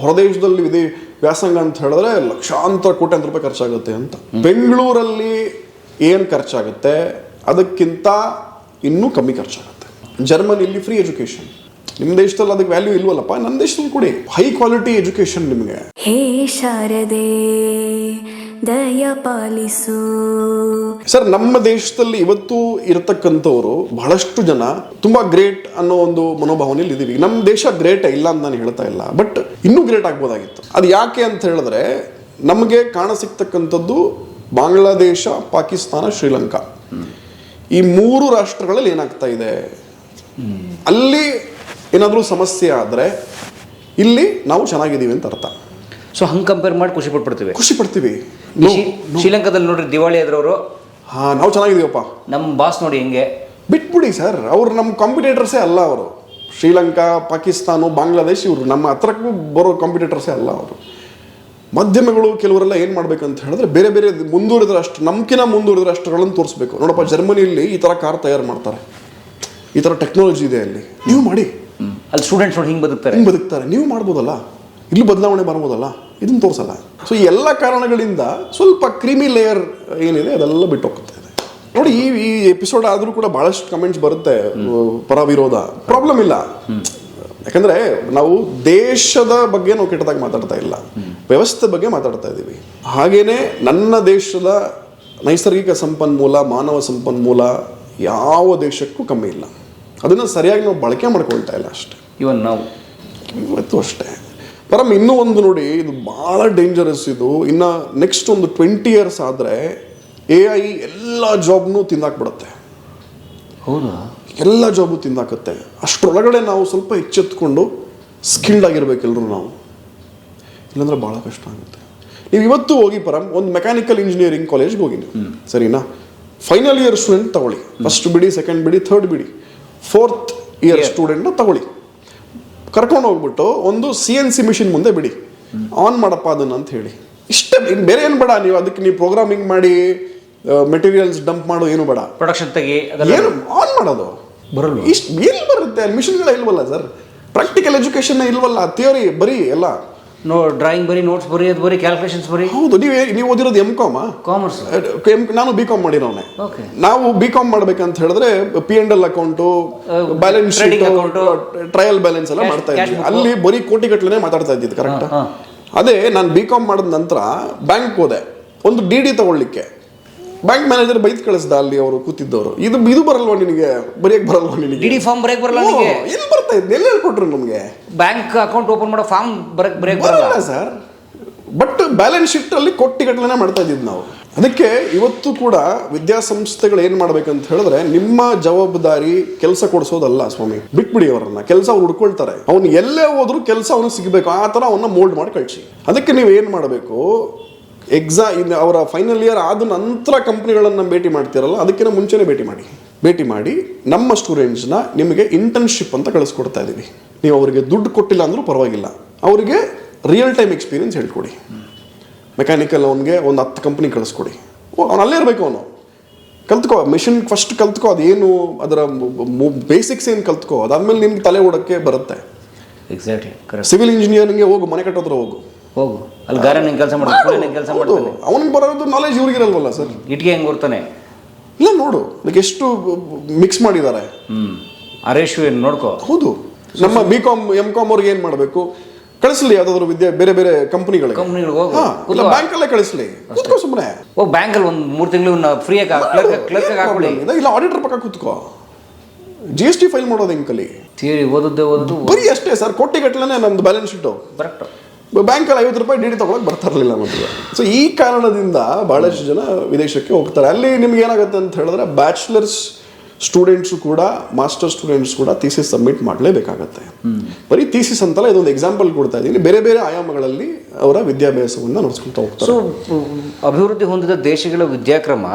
ಹೊರದೇಶದಲ್ಲಿ ವಿಧಿ ವ್ಯಾಸಂಗ ಅಂತ ಹೇಳಿದ್ರೆ ಲಕ್ಷಾಂತರ ಕೋಟ್ಯಾಂತರ ರೂಪಾಯಿ ಖರ್ಚಾಗುತ್ತೆ ಅಂತ. ಬೆಂಗಳೂರಲ್ಲಿ ಏನು ಖರ್ಚಾಗುತ್ತೆ? ಅದಕ್ಕಿಂತ ಇನ್ನೂ ಕಮ್ಮಿ ಖರ್ಚಾಗುತ್ತೆ. ಜರ್ಮನಿಯಲ್ಲಿ ಫ್ರೀ ಎಜುಕೇಶನ್ ನಿಮ್ಮ ದೇಶದಲ್ಲಿ ಅದಕ್ಕೆ ವ್ಯಾಲ್ಯೂ ಇಲ್ವಲ್ಲಪ್ಪ? ನನ್ನ ದೇಶದಲ್ಲಿ ಕೊಡಿ. ಹೈ ಕ್ವಾಲಿಟಿ ಎಜುಕೇಶನ್ ನಿಮಗೆ. ಹೇ ಶಾರದೆ ದಯ ಪಾಲಿಸು. ಸರ್, ನಮ್ಮ ದೇಶದಲ್ಲಿ ಇವತ್ತು ಇರತಕ್ಕಂಥವ್ರು ಬಹಳಷ್ಟು ಜನ ತುಂಬಾ ಗ್ರೇಟ್ ಅನ್ನೋ ಒಂದು ಮನೋಭಾವನೆಯಲ್ಲಿ ಇದೀವಿ. ನಮ್ಮ ದೇಶ ಗ್ರೇಟ್ ಇಲ್ಲ ಅಂತ ನಾನು ಹೇಳ್ತಾ ಇಲ್ಲ. ಬಟ್ ಇನ್ನೂ ಗ್ರೇಟ್ ಆಗ್ಬೋದಾಗಿತ್ತು. ಅದು ಯಾಕೆ ಅಂತ ಹೇಳಿದ್ರೆ, ನಮಗೆ ಕಾಣ ಸಿಕ್ತಕ್ಕಂಥದ್ದು ಬಾಂಗ್ಲಾದೇಶ, ಪಾಕಿಸ್ತಾನ, ಶ್ರೀಲಂಕಾ. ಈ ಮೂರು ರಾಷ್ಟ್ರಗಳಲ್ಲಿ ಏನಾಗ್ತಾ ಇದೆ? ಅಲ್ಲಿ ಏನಾದರೂ ಸಮಸ್ಯೆ ಆದರೆ ಇಲ್ಲಿ ನಾವು ಚೆನ್ನಾಗಿದ್ದೀವಿ ಅಂತ ಅರ್ಥ. ಸೊ ಹಂಗೆ ಕಂಪೇರ್ ಮಾಡಿ ಖುಷಿ ಪಟ್ಬಿಡ್ತೀವಿ. ಖುಷಿ ಪಡ್ತೀವಿ. ಶ್ರೀಲಂಕಾದಲ್ಲಿ ನೋಡ್ರಿ ದಿವಾಳಿ ಆದ್ರವರು. ಹಾ ನಾವು ಚೆನ್ನಾಗಿದ್ದೀವಪ್ಪ. ನಮ್ಮ ಬಾಸ್ ನೋಡಿ ಹೆಂಗೆ. ಬಿಟ್ಬಿಡಿ ಸರ್ ಅವ್ರು ನಮ್ಮ ಕಾಂಪಿಟೇಟರ್ಸೇ ಅಲ್ಲ ಅವರು. ಶ್ರೀಲಂಕಾ ಪಾಕಿಸ್ತಾನ ಬಾಂಗ್ಲಾದೇಶ್ ಇವರು ನಮ್ಮ ಹತ್ರಕ್ಕೂ ಬರೋ ಕಾಂಪಿಟೇಟರ್ಸೇ ಅಲ್ಲ ಅವರು. ಮಾಧ್ಯಮಗಳು ಕೆಲವರೆಲ್ಲ ಏನು ಮಾಡ್ಬೇಕಂತ ಹೇಳಿದ್ರೆ ಬೇರೆ ಬೇರೆ ಮುಂದುವರಿದ ರಾಷ್ಟ್ರ ನಮ್ಕಿನ ಮುಂದುವರಿದ ರಾಷ್ಟ್ರಗಳನ್ನು ತೋರಿಸ್ಬೇಕು. ನೋಡಪ್ಪ ಜರ್ಮನಿಯಲ್ಲಿ ಈ ಥರ ಕಾರ್ ತಯಾರು ಮಾಡ್ತಾರೆ. ಈ ಥರ ಟೆಕ್ನಾಲಜಿ ಇದೆ ಅಲ್ಲಿ. ನೀವು ಮಾಡಿ. ಅಲ್ಲಿ ಸ್ಟೂಡೆಂಟ್ಸ್ ನೋಡಿ ಹಿಂಗೆ ಬದುಕ್ತಾರೆ. ಹಿಂಗೆ ಬದುಕ್ತಾರೆ. ನೀವು ಮಾಡ್ಬೋದಲ್ಲ? ಇಲ್ಲಿ ಬದಲಾವಣೆ ಬರ್ಬೋದಲ್ಲ? ಇದನ್ನ ತೋರಿಸಲ್ಲ. ಸೊ ಈ ಎಲ್ಲ ಕಾರಣಗಳಿಂದ ಸ್ವಲ್ಪ ಕ್ರಿಮಿ ಲೇಯರ್ ಏನಿದೆ ಅದೆಲ್ಲ ಬಿಟ್ಟು ಹೋಗುತ್ತೆ ಇದೆ ನೋಡಿ ಈ ಈ ಎಪಿಸೋಡ್ ಆದರೂ ಕೂಡ ಬಹಳಷ್ಟು ಕಮೆಂಟ್ಸ್ ಬರುತ್ತೆ ಪರ ವಿರೋಧ ಪ್ರಾಬ್ಲಮ್ ಇಲ್ಲ. ಯಾಕಂದ್ರೆ ನಾವು ದೇಶದ ಬಗ್ಗೆ ನಾವು ಕೆಟ್ಟದಾಗಿ ಮಾತಾಡ್ತಾ ಇಲ್ಲ. ವ್ಯವಸ್ಥೆ ಬಗ್ಗೆ ಮಾತಾಡ್ತಾ ಇದ್ದೀವಿ. ಹಾಗೇನೆ ನನ್ನ ದೇಶದ ನೈಸರ್ಗಿಕ ಸಂಪನ್ಮೂಲ ಮಾನವ ಸಂಪನ್ಮೂಲ ಯಾವ ದೇಶಕ್ಕೂ ಕಮ್ಮಿ ಇಲ್ಲ. ಅದನ್ನು ಸರಿಯಾಗಿ ನಾವು ಬಳಕೆ ಮಾಡ್ಕೊಳ್ತಾ ಇಲ್ಲ ಅಷ್ಟೇ. ಇವನ್ ನಾವು. ಇವತ್ತು ಅಷ್ಟೇ. ಪರಮ್ ಇನ್ನೂ ಒಂದು ನೋಡಿ ಇದು ಭಾಳ ಡೇಂಜರಸ್ ಇದು. ಇನ್ನು ನೆಕ್ಸ್ಟ್ ಒಂದು ಟ್ವೆಂಟಿ ಇಯರ್ಸ್ ಆದರೆ ಎ ಐ ಎಲ್ಲ ಜಾಬ್ನೂ ತಿಂದಾಕ್ಬಿಡುತ್ತೆ. ಹೌದಾ? ಎಲ್ಲ ಜಾಬು ತಿಂದಾಕತ್ತೆ. ಅಷ್ಟರೊಳಗಡೆ ನಾವು ಸ್ವಲ್ಪ ಎಚ್ಚೆತ್ಕೊಂಡು ಸ್ಕಿಲ್ಡ್ ಆಗಿರ್ಬೇಕು ಎಲ್ಲರೂ ನಾವು. ಇಲ್ಲಾಂದ್ರೆ ಭಾಳ ಕಷ್ಟ ಆಗುತ್ತೆ. ನೀವು ಇವತ್ತು ಹೋಗಿ ಪರಮ್ ಒಂದು ಮೆಕ್ಯಾನಿಕಲ್ ಇಂಜಿನಿಯರಿಂಗ್ ಕಾಲೇಜ್ಗೆ ಹೋಗಿ ನೀವು. ಸರಿನಾ? ಫೈನಲ್ ಇಯರ್ ಸ್ಟೂಡೆಂಟ್ ತಗೊಳ್ಳಿ. ಫಸ್ಟ್ ಬಿಡಿ ಸೆಕೆಂಡ್ ಬಿಡಿ ಥರ್ಡ್ ಬಿಡಿ. ಫೋರ್ತ್ ಇಯರ್ ಸ್ಟೂಡೆಂಟ್ನ ತಗೊಳ್ಳಿ. ಕರ್ಕೊಂಡು ಹೋಗ್ಬಿಟ್ಟು ಒಂದು ಸಿ ಎನ್ ಸಿ ಮಿಷಿನ್ ಮುಂದೆ ಬಿಡಿ. ಆನ್ ಮಾಡಪ್ಪ ಅದನ್ನ ಅಂತ ಹೇಳಿ. ಇಷ್ಟೇ ಇನ್ನು ಬೇರೆ ಏನು ಬೇಡ ನೀವು ಅದಕ್ಕೆ ನೀವು ಪ್ರೋಗ್ರಾಮಿಂಗ್ ಮಾಡಿ ಮೆಟೀರಿಯಲ್ಸ್ ಡಂಪ್ ಮಾಡು ಏನು ಬೇಡ. ಪ್ರೊಡಕ್ಷನ್ ತೆಗಿ ಏನು ಆನ್ ಮಾಡೋದು. ಬರಲ್ಲ ಇಷ್ಟು ಎಲ್ಲಿ ಬರುತ್ತೆ? ಅಲ್ಲಿ ಮಿಷನ್ಗಳ ಇಲ್ವಲ್ಲ ಸರ್ ಪ್ರಾಕ್ಟಿಕಲ್ ಎಜುಕೇಶನ್ ಇಲ್ವಲ್ಲ ಥಿಯರಿ ಬರೀ ಎಲ್ಲ. ನೋ ಡ್ರಾಯಿಂಗ್ ಬರೀ ನೋಟ್ಸ್ ಬರೀ ಅದು ಬರೀ ಕ್ಯಾಲ್ಕುಲೇಷನ್ಸ್ ಬರೀ. ಹೌದು ನೀವು ನೀವು ಓದಿರೋದು ಎಂ ಕಾಮ್ ಕಾಮರ್ಸ್ ನಾನು ಬಿ ಕಾಮ್ ಮಾಡಿರೋನೆ. ನಾವು ಬಿ ಕಾಮ್ ಮಾಡ್ಬೇಕಂತ ಹೇಳಿದ್ರೆ P and L account balance sheet account trial balance ಎಲ್ಲ ಮಾಡ್ತಾ ಇದ್ವಿ. ಅಲ್ಲಿ ಬರೀ ಕೋಟಿ ಗಟ್ಟಲೆ ಮಾತಾಡ್ತಾ ಇದ್ದಿದ್ದು ಕರೆಕ್ಟ್ ಅದೇ ನಾನು ಬಿ ಕಾಮ್ ಮಾಡಿದ ನಂತರ ಬ್ಯಾಂಕ್ ಹೋದೆ. ಒಂದು ಡಿ ಡಿ ತಗೊಳ್ಳಿಕ್ಕೆ. ಬ್ಯಾಂಕ್ ಮ್ಯಾನೇಜರ್ ಬೈತ್ ಕಳಿಸ್ದ ಅಲ್ಲಿ ಅವರು ಕೂತಿದ್ದವರು. ಇದು ಇದು ಬರಲ್ವಾ ನಿನಗೆ? ಬರೆಯಕ್ಕೆ ಬರಲ್ವಾ ನಿನಗೆ? ಡಿ ಫಾರ್ಮ್ ಬರೆಯಕ್ ಬರಲ್ಲ ಓ, ನಿಮಗೆ ಎಲ್ಲಿ ಬರ್ತಾ ಇದ್ದ ಎಲ್ಲಿ ಹೇಳ್ಕೊಟ್ರು ನಮಗೆ? ಬ್ಯಾಂಕ್ ಅಕೌಂಟ್ ಓಪನ್ ಮಾಡೋ ಫಾರ್ಮ್ ಬರಕ್ ಬ್ರೇಕ್ ಬರಲ್ಲ. ಬರಲ್ಲ ಸರ್ ಬಟ್ ಬ್ಯಾಲೆನ್ಸ್ ಶೀಟ್ ಅಲ್ಲಿ ಕೊಟ್ಟಿ ಗಟ್ಟಲೆ ಮಾಡ್ತಾ ಇದ್ದಿದ್ದು ನಾವು. ಅದಕ್ಕೆ ಇವತ್ತು ಕೂಡ ವಿದ್ಯಾಸಂಸ್ಥೆಗಳು ಏನ್ ಮಾಡ್ಬೇಕಂತ ಹೇಳಿದ್ರೆ ನಿಮ್ಮ ಜವಾಬ್ದಾರಿ ಕೆಲಸ ಕೊಡಿಸೋದಲ್ಲ ಸ್ವಾಮಿ. ಬಿಟ್ಬಿಡಿ ಅವರನ್ನ. ಕೆಲಸ ಅವ್ರು ಹುಡ್ಕೊಳ್ತಾರೆ. ಅವ್ನು ಎಲ್ಲೇ ಹೋದ್ರು ಕೆಲಸ ಅವನಿಗೆ ಸಿಗಬೇಕು. ಆ ಥರ ಅವನ್ನ ಮೋಲ್ಡ್ ಮಾಡಿ ಕಳಿಸಿ. ಅದಕ್ಕೆ ನೀವು ಏನು ಮಾಡಬೇಕು? ಎಕ್ಸಾ ಇಲ್ಲಿ ಅವರ ಫೈನಲ್ ಇಯರ್ ಆದ ನಂತರ ಕಂಪ್ನಿಗಳನ್ನು ಭೇಟಿ ಮಾಡ್ತಿರಲ್ಲ ಅದಕ್ಕಿಂತ ಮುಂಚೆನೇ ಭೇಟಿ ಮಾಡಿ. ಭೇಟಿ ಮಾಡಿ ನಮ್ಮ ಸ್ಟೂಡೆಂಟ್ಸ್ನ ನಿಮಗೆ ಇಂಟರ್ನ್ಶಿಪ್ ಅಂತ ಕಳಿಸ್ಕೊಡ್ತಾ ಇದ್ದೀವಿ ನೀವು ಅವರಿಗೆ ದುಡ್ಡು ಕೊಟ್ಟಿಲ್ಲ ಅಂದರೂ ಪರವಾಗಿಲ್ಲ. ಅವರಿಗೆ ರಿಯಲ್ ಟೈಮ್ ಎಕ್ಸ್ಪೀರಿಯನ್ಸ್ ಹೇಳ್ಕೊಡಿ. ಮೆಕ್ಯಾನಿಕಲ್ ಅವನಿಗೆ ಒಂದು ಹತ್ತು ಕಂಪ್ನಿ ಕಳಿಸ್ಕೊಡಿ. ಅವ್ನು ಅಲ್ಲೇ ಇರಬೇಕು ಅವನು. ಕಲ್ತ್ಕೋ ಮಿಷಿನ್ ಫಸ್ಟ್ ಕಲ್ತ್ಕೋ ಅದೇನು ಅದರ ಬೇಸಿಕ್ಸ್ ಏನು ಕಲ್ತ್ಕೋ ಅದಾದಮೇಲೆ ನಿಮ್ಗೆ ತಲೆ ಓಡಕ್ಕೆ ಬರುತ್ತೆ. ಎಕ್ಸಾಕ್ಟ್ಲಿ ಸಿವಿಲ್ ಇಂಜಿನಿಯರಿಂಗ್ಗೆ ಹೋಗು ಮನೆ ಕಟ್ಟೋದ್ರ ಹೋಗು. ಹೋಗು. ಅಲ್ಲಿ ಗಾರೆ ನಿಂಗೆ ಕೆಲಸ ಮಾಡ್ತಾನೆ ನಿಂಗೆ ಕೆಲಸ ಮಾಡ್ತಾನೆ. ಅವ್ನಿಗೆ ಬರೋದು ನಾಲೆಜ್ ಇವ್ರಿಗಿರಲ್ವಲ್ಲ ಸರ್? ಇಟ್ಗೆ ಹೆಂಗೆ ಬರ್ತಾನೆ ಇಲ್ಲ ನೋಡು. ಅದಕ್ಕೆ ಎಷ್ಟು ಮಿಕ್ಸ್ ಮಾಡಿದ್ದಾರೆ. ಹ್ಞೂ ಆ ರೇಷು ಏನು ನೋಡ್ಕೋ. ಹೌದು. ನಮ್ಮ ಬಿ ಕಾಮ್ ಎಂ ಕಾಮ್ ಅವ್ರಿಗೆ ಏನು ಮಾಡಬೇಕು? ಕಳಿಸ್ಲಿ ಯಾವ್ದಾದ್ರು ವಿದ್ಯೆ ಬೇರೆ ಬೇರೆ ಕಂಪನಿಗಳಿಗೆ ಕಂಪ್ನಿಗಳಿಗೆ ಹೋಗು. ಹಾ ಇಲ್ಲ ಬ್ಯಾಂಕಲ್ಲೇ ಕಳಿಸ್ಲಿ. ಕೂತ್ಕೋ ಸುಮ್ಮನೆ ಓ ಬ್ಯಾಂಕಲ್ಲಿ ಒಂದು ಮೂರು ತಿಂಗಳು ಫ್ರೀಯಾಗಿ ಕ್ಲರ್ಕ್ ಕ್ಲರ್ಕ್ ಹಾಕೊಳ್ಳಿ ಇಲ್ಲ ಆಡಿಟರ್ ಪಕ್ಕ ಕೂತ್ಕೋ. ಜಿ ಎಸ್ ಟಿ ಫೈಲ್ ಮಾಡೋದು ಹೆಂಗೆ ಕಲಿ? ಥಿಯರಿ ಓದದ್ದೇ ಓದೋದು ಬರೀ ಅಷ್ಟೇ ಸರ್ ಕೋಟಿ ಗಟ್ಟಲೆ ನಮ್ದು ಬ್ಯಾಲೆನ್ಸ್ ಶೀಟು ಕರೆಕ್ಟ್ ಬ್ಯಾಂಕಲ್ಲಿ ಐವತ್ತು ರೂಪಾಯಿ ಡಿ ಡಿ ತೊಗೊಳಕ್ಕೆ ಬರ್ತಾ ಇರಲಿಲ್ಲ ಮತ್ತೆ ಸೊ ಈ ಕಾರಣದಿಂದ ಭಾಳಷ್ಟು ಜನ ವಿದೇಶಕ್ಕೆ ಹೋಗ್ತಾರೆ. ಅಲ್ಲಿ ನಿಮ್ಗೆ ಏನಾಗುತ್ತೆ ಅಂತ ಹೇಳಿದ್ರೆ ಬ್ಯಾಚುಲರ್ಸ್ ಸ್ಟೂಡೆಂಟ್ಸು ಕೂಡ ಮಾಸ್ಟರ್ ಸ್ಟೂಡೆಂಟ್ಸ್ ಕೂಡ ಥೀಸಿಸ್ ಸಬ್ಮಿಟ್ ಮಾಡಲೇಬೇಕಾಗತ್ತೆ. ಬರೀ ಥೀಸಿಸ್ ಅಂತಲ್ಲ ಇದೊಂದು ಎಕ್ಸಾಂಪಲ್ ಕೊಡ್ತಾ ಇದ್ದೀನಿ. ಬೇರೆ ಬೇರೆ ಆಯಾಮಗಳಲ್ಲಿ ಅವರ ವಿದ್ಯಾಭ್ಯಾಸವನ್ನು ನಡೆಸ್ಕೊಂತ ಹೋಗ್ತಾರೆ. ಸೊ ಅಭಿವೃದ್ಧಿ ಹೊಂದಿದ ದೇಶಗಳ ವಿದ್ಯಾಕ್ರಮ